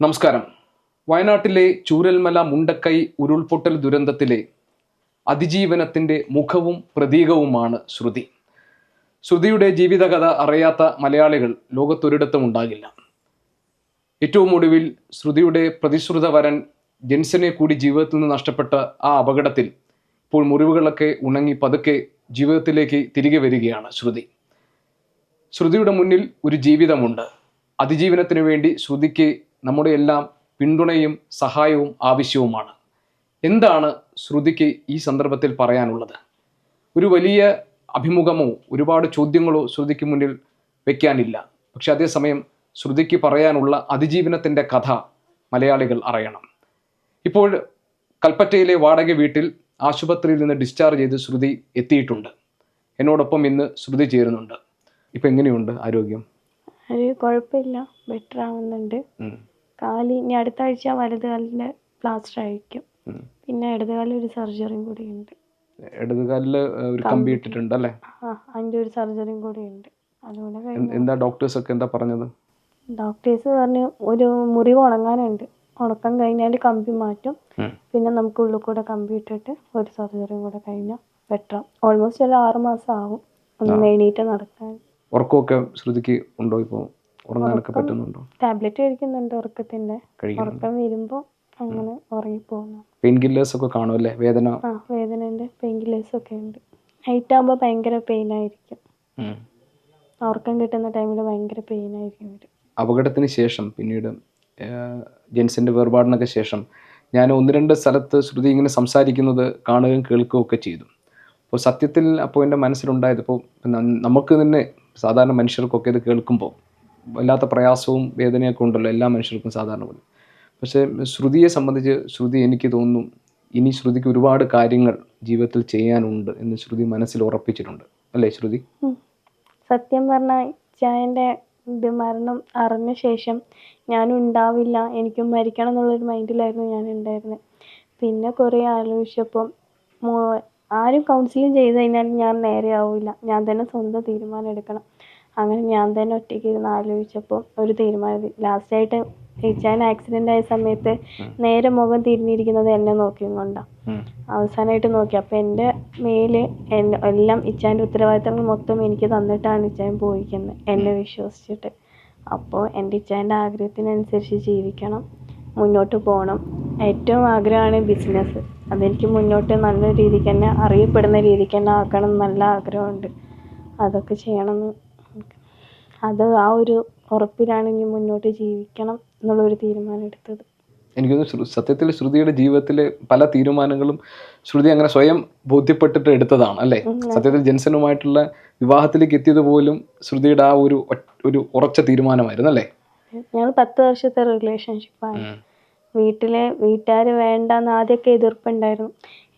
നമസ്കാരം. വയനാട്ടിലെ ചൂരൽമല മുണ്ടക്കൈ ഉരുൾപൊട്ടൽ ദുരന്തത്തിലെ അതിജീവനത്തിന്റെ മുഖവും പ്രതീകവുമാണ് ശ്രുതി. ശ്രുതിയുടെ ജീവിതകഥ അറിയാത്ത മലയാളികൾ ലോകത്തൊരിടത്തും ഉണ്ടാകില്ല. ഏറ്റവും ഒടുവിൽ ശ്രുതിയുടെ പ്രതിശ്രുത വരൻ ജെൻസനെ കൂടി ജീവിതത്തിൽ നിന്ന് നഷ്ടപ്പെട്ട ആ അപകടത്തിൽ ഇപ്പോൾ മുറിവുകളൊക്കെ ഉണങ്ങി പതുക്കെ ജീവിതത്തിലേക്ക് തിരികെ വരികയാണ് ശ്രുതി. ശ്രുതിയുടെ മുന്നിൽ ഒരു ജീവിതമുണ്ട്. അതിജീവനത്തിന് വേണ്ടി ശ്രുതിക്ക് നമ്മുടെ എല്ലാം പിന്തുണയും സഹായവും ആവശ്യവുമാണ്. എന്താണ് ശ്രുതിക്ക് ഈ സന്ദർഭത്തിൽ പറയാനുള്ളത്? ഒരു വലിയ അഭിമുഖമോ ഒരുപാട് ചോദ്യങ്ങളോ ശ്രുതിക്ക് മുന്നിൽ വയ്ക്കാനില്ല പക്ഷെ അതേസമയം ശ്രുതിക്ക് പറയാനുള്ള അതിജീവനത്തിന്റെ കഥ മലയാളികൾ അറിയണം. ഇപ്പോൾ കൽപ്പറ്റയിലെ വാടക വീട്ടിൽ ആശുപത്രിയിൽ നിന്ന് ഡിസ്ചാർജ് ചെയ്ത് ശ്രുതി എത്തിയിട്ടുണ്ട്. എന്നോടൊപ്പം ഇന്ന് ശ്രുതി ചേരുന്നുണ്ട്. ഇപ്പം എങ്ങനെയുണ്ട് ആരോഗ്യം? കുഴപ്പമില്ല. ബെറ്റർ ആവുന്നുണ്ട്. കാൽ ഇനി അടുത്ത ആഴ്ച വലത് കാലിന്റെ പ്ലാസ്റ്റർ ആയിരിക്കും. പിന്നെ ഇടത് കാലിൽ ഒരു സർജറിയും കൂടി ഉണ്ട്. ഇടതുകാലിൽ ഒരു കമ്പി ഇട്ടിട്ടുണ്ട് അല്ലേ? ആ അതിന്റെ ഒരു സർജറിയും കൂടി ഉണ്ട്. അതുകൊണ്ട് എന്താ ഡോക്ടേഴ്സ് ഒക്കെ എന്താ പറഞ്ഞത്? ഡോക്ടേഴ്സ് പറഞ്ഞു ഒരു മുറിവ് ഉണങ്ങാനുണ്ട്. ഉണക്കം കഴിഞ്ഞാൽ കമ്പി മാറ്റും. പിന്നെ നമുക്ക് ഉള്ളിൽ കൂടെ കമ്പി ഇട്ടിട്ട് ഒരു സർജറിയും കൂടെ കഴിഞ്ഞാൽ വെട്ടാം ഓൾമോസ്റ്റ് ഒരു ആറുമാസം ആവും ഒന്ന് എണീറ്റ് നടക്കാൻ. ഉറക്കമൊക്കെ ശ്രുതിക്ക് ഉണ്ടോ ഇപ്പോൾ ഉറങ്ങാനൊക്കെ പറ്റുന്നുണ്ടോ? ടാബ്ലറ്റ് കഴിക്കുന്നുണ്ട് ഉറക്കത്തിന്റെ ഉറക്കം വരുമ്പോൾ അങ്ങനെ ഉറങ്ങിപ്പോകുന്നു. പെയിൻ കില്ലേഴ്സ് ഒക്കെ കാണുമല്ലേ വേദന? ആ വേദനേന്റെ പെയിൻ കില്ലേഴ്സ് ഒക്കെ ഉണ്ട്. നൈറ്റ് ആകുമ്പോൾ ഭയങ്കര പെയിൻ ആയിരിക്കും. ഉറക്കം കിട്ടുന്ന ടൈമിൽ ഭയങ്കര പെയിൻ ആയിരിക്കും വരും. അപകടത്തിന് ശേഷം പിന്നീട് ജെൻസിന്റെ വേർപാടിനൊക്കെ ശേഷം ഞാൻ ഒന്ന് രണ്ട് സ്ഥലത്ത് ശ്രുതി ഇങ്ങനെ സംസാരിക്കുന്നത് കാണുകയും കേൾക്കുകയും ഒക്കെ ചെയ്തു. അപ്പോൾ സത്യത്തിൽ അപ്പോൾ എന്റെ മനസ്സിലുണ്ടായത് ഇപ്പോൾ നമുക്ക് തന്നെ സാധാരണ മനുഷ്യർക്കൊക്കെ ഇത് കേൾക്കുമ്പോൾ വല്ലാത്ത പ്രയാസവും വേദനയൊക്കെ ഉണ്ടല്ലോ എല്ലാ മനുഷ്യർക്കും സാധാരണ പോലെ. പക്ഷേ ശ്രുതിയെ സംബന്ധിച്ച് ശ്രുതി എനിക്ക് തോന്നുന്നു ഇനി ശ്രുതിക്ക് ഒരുപാട് കാര്യങ്ങൾ ജീവിതത്തിൽ ചെയ്യാനുണ്ട് എന്ന് ശ്രുതി മനസ്സിൽ ഉറപ്പിച്ചിട്ടുണ്ട്. അല്ലേ ശ്രുതി? സത്യം പറഞ്ഞാൽ ചായന്റെ ഇത് മരണം അറിഞ്ഞ ശേഷം ഞാനും ഉണ്ടാവില്ല എനിക്കും മരിക്കണം എന്നുള്ളൊരു മൈൻഡിലായിരുന്നു ഞാൻ ഉണ്ടായിരുന്നത്. പിന്നെ കുറേ ആലോചിച്ചപ്പോൾ ആരും കൗൺസിലിംഗ് ചെയ്ത് കഴിഞ്ഞാൽ ഞാൻ നേരെ ആവില്ല ഞാൻ തന്നെ സ്വന്തം തീരുമാനം എടുക്കണം. അങ്ങനെ ഞാൻ തന്നെ ഒറ്റയ്ക്ക് ഇരുന്ന് ആലോചിച്ചപ്പോൾ ഒരു തീരുമാനം ലാസ്റ്റ് ആയിട്ട് ചേച്ചാൻ ആക്സിഡന്റ് ആയ സമയത്ത് നേരെ മുഖം തിരിഞ്ഞിരിക്കുന്നത് എന്നെ നോക്കിയും കൊണ്ടാണ്. അവസാനമായിട്ട് നോക്കി. അപ്പോൾ എന്റെ മേൽ എല്ലാം ഇച്ചായന്റെ ഉത്തരവാദിത്തങ്ങൾ മൊത്തം എനിക്ക് തന്നിട്ടാണ് ഇച്ചാൻ പോയിരിക്കുന്നത് എന്നെ വിശ്വസിച്ചിട്ട്. അപ്പോൾ എന്റെ ഇച്ചാന്റെ ആഗ്രഹത്തിനനുസരിച്ച് ജീവിക്കണം മുന്നോട്ട് പോകണം. ഏറ്റവും ആഗ്രഹമാണ് ബിസിനസ് അതെനിക്ക് മുന്നോട്ട് നല്ല രീതിക്ക് തന്നെ അറിയപ്പെടുന്ന രീതിക്ക് തന്നെ ആക്കണം നല്ല ആഗ്രഹമുണ്ട്. അതൊക്കെ ചെയ്യണമെന്ന് അത് ആ ഒരു ഉറപ്പിലാണ് ഇനി മുന്നോട്ട് ജീവിക്കണം എന്നുള്ളൊരു തീരുമാനം എടുത്തത്. എനിക്ക് തോന്നുന്നു സത്യത്തിൽ ശ്രുതിയുടെ ജീവിതത്തിലെ പല തീരുമാനങ്ങളും ശ്രുതി അങ്ങനെ സ്വയം ബോധ്യപ്പെട്ടിട്ട് എടുത്തതാണ് അല്ലേ? സത്യത്തിൽ ജെൻസനുമായിട്ടുള്ള വിവാഹത്തിലേക്ക് എത്തിയത് പോലും ശ്രുതിയുടെ ആ ഒരു ഒരു ഉറച്ച തീരുമാനമായിരുന്നു അല്ലേ? ഞങ്ങൾ പത്ത് വർഷത്തെ റിലേഷൻഷിപ്പാണ് വീട്ടിലെ വീട്ടുകാർ വേണ്ടെന്ന് ആദ്യമൊക്കെ എതിർപ്പുണ്ടായിരുന്നു.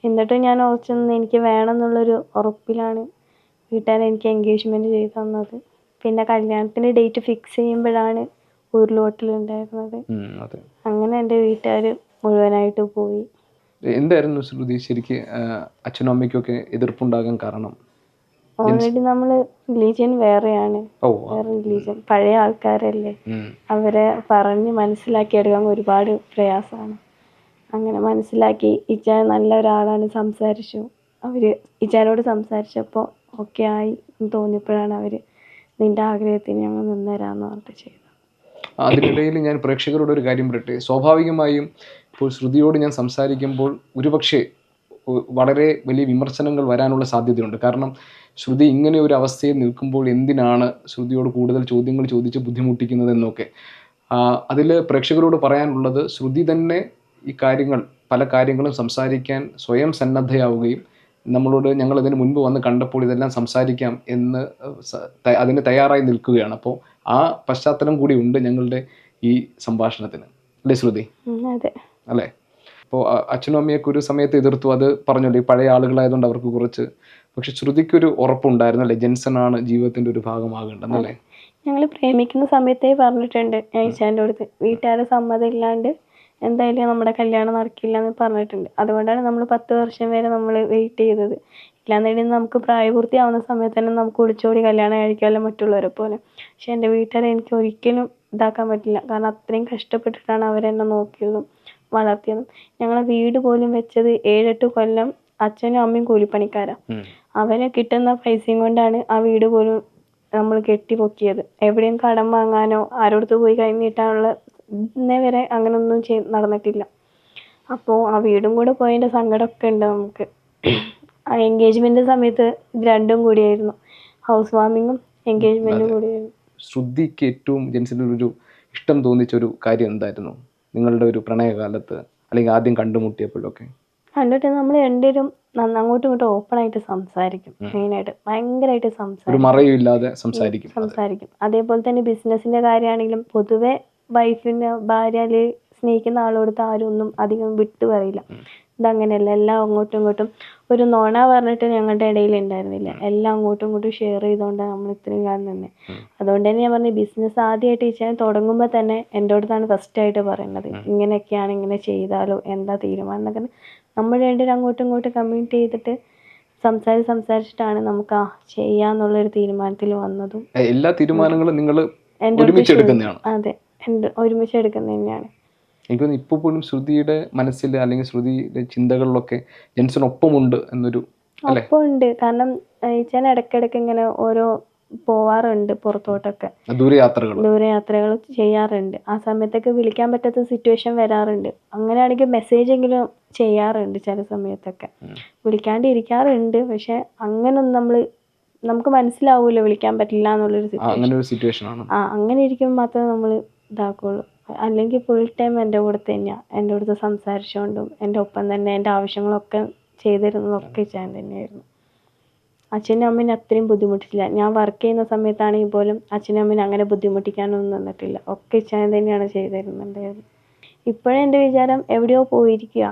എന്നിട്ടും ഞാൻ ഉറച്ചു നിന്ന് എനിക്ക് വേണം എന്നുള്ളൊരു ഉറപ്പിലാണ് വീട്ടുകാർ എനിക്ക് എൻഗേജ്മെന്റ് ചെയ്തു തന്നത്. പിന്നെ കല്യാണത്തിന്റെ ഡേറ്റ് ഫിക്സ് ചെയ്യുമ്പോഴാണ് ഉരുളുപൊട്ടലുണ്ടായിരുന്നത് ഉണ്ടായിരുന്നത് അതെ. അങ്ങനെ എന്റെ വീട്ടുകാർ മുഴുവനായിട്ട് പോയി. എന്തായിരുന്നു ശ്രുതി ശരിക്ക് അച്ഛനും അമ്മയ്ക്കൊക്കെ എതിർപ്പുണ്ടാകാൻ കാരണം? ഓൾറെഡി നമ്മൾ റിലീജിയൻ വേറെയാണ്. വേറെ റിലീജിയൻ പഴയ ആൾക്കാരല്ലേ. അവരെ പറഞ്ഞ് മനസ്സിലാക്കി എടുക്കാൻ ഒരുപാട് പ്രയാസമാണ്. അങ്ങനെ മനസ്സിലാക്കി ഇച്ചാൻ നല്ല ഒരാളാണ് സംസാരിച്ചു. അവർ ഇച്ചാനോട് സംസാരിച്ചപ്പോൾ ഓക്കെ ആയി എന്ന് തോന്നിയപ്പോഴാണ് അവർ നിന്റെ ആഗ്രഹത്തിന് ഞങ്ങൾ നിന്നുതരാമെന്ന് പറഞ്ഞിട്ട് ചെയ്തു. അതിനിടയിൽ ഞാൻ പ്രേക്ഷകരോട് ഒരു കാര്യം പറയട്ടെ? സ്വാഭാവികമായും ഇപ്പോൾ ശ്രുതിയോട് ഞാൻ സംസാരിക്കുമ്പോൾ ഒരുപക്ഷെ വളരെ വലിയ വിമർശനങ്ങൾ വരാനുള്ള സാധ്യതയുണ്ട്. കാരണം ശ്രുതി ഇങ്ങനെ ഒരു അവസ്ഥയിൽ നിൽക്കുമ്പോൾ എന്തിനാണ് ശ്രുതിയോട് കൂടുതൽ ചോദ്യങ്ങൾ ചോദിച്ച് ബുദ്ധിമുട്ടിക്കുന്നത് എന്നൊക്കെ? അതിൽ പ്രേക്ഷകരോട് പറയാനുള്ളത് ശ്രുതി തന്നെ ഈ കാര്യങ്ങൾ പല കാര്യങ്ങളും സംസാരിക്കാൻ സ്വയം സന്നദ്ധയാവുകയും നമ്മളോട് ഞങ്ങൾ ഇതിന് മുൻപ് വന്ന് കണ്ടപ്പോൾ ഇതെല്ലാം സംസാരിക്കാം എന്ന് അതിന് തയ്യാറായി നിൽക്കുകയാണ്. അപ്പോൾ ആ പശ്ചാത്തലം കൂടി ഉണ്ട് ഞങ്ങളുടെ ഈ സംഭാഷണത്തിന്. അല്ലേ ശ്രുതി? അല്ലേ? അപ്പോൾ അച്ഛനും അമ്മയൊക്കെ ഒരു സമയത്ത് എതിർത്തു. അത് പറഞ്ഞല്ലോ ഈ പഴയ ആളുകളായതുകൊണ്ട് അവർക്ക് കുറച്ച്. പക്ഷെ ശ്രുതിക്കൊരു ഉറപ്പുണ്ടായിരുന്നു അല്ലേ? ജെൻസൺ ആണ് ജീവിതത്തിന്റെ ഒരു ഭാഗമാകേണ്ടതല്ലേ ഞങ്ങൾ പ്രേമിക്കുന്ന സമയത്തേ പറഞ്ഞിട്ടുണ്ട് ഞാൻ അടുത്ത് വീട്ടുകാരുടെ സമ്മതം ഇല്ലാണ്ട് എന്തായാലും നമ്മുടെ കല്യാണം നടക്കില്ല എന്ന് പറഞ്ഞിട്ടുണ്ട്. അതുകൊണ്ടാണ് നമ്മൾ പത്ത് വർഷം വരെ നമ്മൾ വെയിറ്റ് ചെയ്തത്. ഇല്ലാന്നുണ്ടെങ്കിൽ നമുക്ക് പ്രായപൂർത്തിയാവുന്ന സമയത്ത് തന്നെ നമുക്ക് ഒളിച്ചോടി കല്യാണം കഴിക്കാമല്ലോ മറ്റുള്ളവരെ പോലെ. പക്ഷെ എന്റെ വീട്ടുകാർ എനിക്ക് ഒരിക്കലും ഇതാക്കാൻ പറ്റില്ല. കാരണം അത്രയും കഷ്ടപ്പെട്ടിട്ടാണ് അവരെന്നെ നോക്കിയതും വളർത്തിയതും. ഞങ്ങളെ വീട് പോലും വെച്ചത് ഏഴെട്ട് കൊല്ലം അച്ഛനും അമ്മയും കൂലിപ്പണിക്കാരാണ്. അവരെ കിട്ടുന്ന പൈസയും കൊണ്ടാണ് ആ വീട് പോലും നമ്മൾ കെട്ടിപ്പൊക്കിയത് എവിടെയും കടം വാങ്ങാനോ ആരോടത്ത് പോയി കൈ നീട്ടാനുള്ള ഇന്നേ വരെ അങ്ങനൊന്നും ചെയ് നടന്നിട്ടില്ല. അപ്പോൾ ആ വീടും കൂടെ പോയതിന്റെ സങ്കടമൊക്കെ ഉണ്ട് നമുക്ക്. ആ എൻഗേജ്മെന്റ് സമയത്ത് ഇത് രണ്ടും കൂടിയായിരുന്നു. ഹൗസ് വാമിങ്ങും എൻഗേജ്മെന്റും കൂടിയായിരുന്നു. ശ്രുതിക്ക് ഏറ്റവും ജെൻസിന് ഒരു ഇഷ്ടം തോന്നിച്ച ഒരു കാര്യം എന്തായിരുന്നു? നിങ്ങളുടെ ഒരു പ്രണയകാലത്ത് അല്ലെങ്കിൽ ആദ്യം കണ്ടുമുട്ടിയപ്പോഴൊക്കെ? കണ്ടിട്ട് നമ്മൾ രണ്ടുപേരും അങ്ങോട്ടും ഇങ്ങോട്ടും ഓപ്പൺ ആയിട്ട് സംസാരിക്കും. മെയിനായിട്ട് ഭയങ്കരമായിട്ട് സംസാരിക്കും. മറയും ഇല്ലാതെ സംസാരിക്കും സംസാരിക്കും. അതേപോലെ തന്നെ ബിസിനസ്സിന്റെ കാര്യമാണെങ്കിലും പൊതുവെ വൈഫിനെ ഭാര്യയിൽ സ്നേഹിക്കുന്ന ആളോടത്ത് ആരും ഒന്നും അധികം വിട്ടു പറയില്ല. ഇതങ്ങനെയല്ല. എല്ലാം അങ്ങോട്ടും ഇങ്ങോട്ടും ഒരു നുണ പറഞ്ഞിട്ട് ഞങ്ങളുടെ ഇടയിൽ ഉണ്ടായിരുന്നില്ല. എല്ലാം അങ്ങോട്ടും ഇങ്ങോട്ടും ഷെയർ ചെയ്തുകൊണ്ടാണ് നമ്മൾ ഇത്രയും കാലം തന്നെ അതുകൊണ്ട് തന്നെ ഞാൻ പറഞ്ഞു ബിസിനസ് ആദ്യമായിട്ട് ചെയ്യാൻ തുടങ്ങുമ്പോൾ തന്നെ എന്റെ അടുത്താണ് ഫസ്റ്റ് ആയിട്ട് പറയുന്നത് ഇങ്ങനെയൊക്കെയാണ് ഇങ്ങനെ ചെയ്താലോ എന്താ തീരുമാനം എന്നൊക്കെ നമ്മൾ രണ്ടുപേരും അങ്ങോട്ടും ഇങ്ങോട്ടും കമ്മ്യൂണിറ്റ് ചെയ്തിട്ട് സംസാരിച്ച് സംസാരിച്ചിട്ടാണ് നമുക്ക് ആ ചെയ്യാന്നുള്ളൊരു തീരുമാനത്തിൽ വന്നതും. എല്ലാ തീരുമാനങ്ങളും നിങ്ങൾ എന്റെ ഒരുമിച്ച് എടുക്കുന്നതാണ്. അതെ. എന്റെ ഒരുമിച്ച് എടുക്കുന്നത് തന്നെയാണ്. എനിക്ക് തോന്നുന്നു ഇപ്പോൾ പോലും ശ്രുതിയുടെ മനസ്സിൽ അല്ലെങ്കിൽ ശ്രുതിയുടെ ചിന്തകളിലൊക്കെ ജെൻസിനൊപ്പമുണ്ട് എന്നൊരു ഒപ്പമുണ്ട്. കാരണം ഞാൻ ഇടയ്ക്കിടയ്ക്ക് ഇങ്ങനെ ഓരോ പോവാറുണ്ട് പുറത്തോട്ടൊക്കെ. ദൂരയാത്രകൾ. ദൂരയാത്രകൾ ചെയ്യാറുണ്ട്. ആ സമയത്തൊക്കെ വിളിക്കാൻ പറ്റാത്ത സിറ്റുവേഷൻ വരാറുണ്ട്. അങ്ങനെയാണെങ്കിൽ മെസ്സേജ് എങ്കിലും ചെയ്യാറുണ്ട് ചില സമയത്തൊക്കെ. വിളിക്കാണ്ട് ഇരിക്കാറുണ്ട് പക്ഷെ അങ്ങനൊന്നും നമ്മൾ നമുക്ക് മനസ്സിലാവൂല്ലോ വിളിക്കാൻ പറ്റില്ല എന്നുള്ളൊരു സിറ്റുവേഷൻ ആ അങ്ങനെ ഇരിക്കുമ്പോൾ മാത്രമേ നമ്മൾ ഇതാക്കുള്ളൂ. അല്ലെങ്കിൽ ഫുൾ ടൈം എന്റെ കൂടെ തന്നെയാണ് എന്റെ അടുത്ത് സംസാരിച്ചുകൊണ്ടും എന്റെ ഒപ്പം തന്നെ എന്റെ ആവശ്യങ്ങളൊക്കെ ചെയ്തിരുന്നതൊക്കെ ഞാൻ തന്നെയായിരുന്നു. അച്ഛനും അമ്മയും അത്രയും ബുദ്ധിമുട്ടിച്ചില്ല. ഞാൻ വർക്ക് ചെയ്യുന്ന സമയത്താണെങ്കിൽ പോലും അച്ഛനും അമ്മേനെ അങ്ങനെ ബുദ്ധിമുട്ടിക്കാനൊന്നും നിന്നിട്ടില്ല. ഒക്കെ ഞാൻ തന്നെയാണ് ചെയ്തിരുന്നുണ്ടായിരുന്നത്. ഇപ്പോഴും എന്റെ വിചാരം എവിടെയോ പോയിരിക്കുക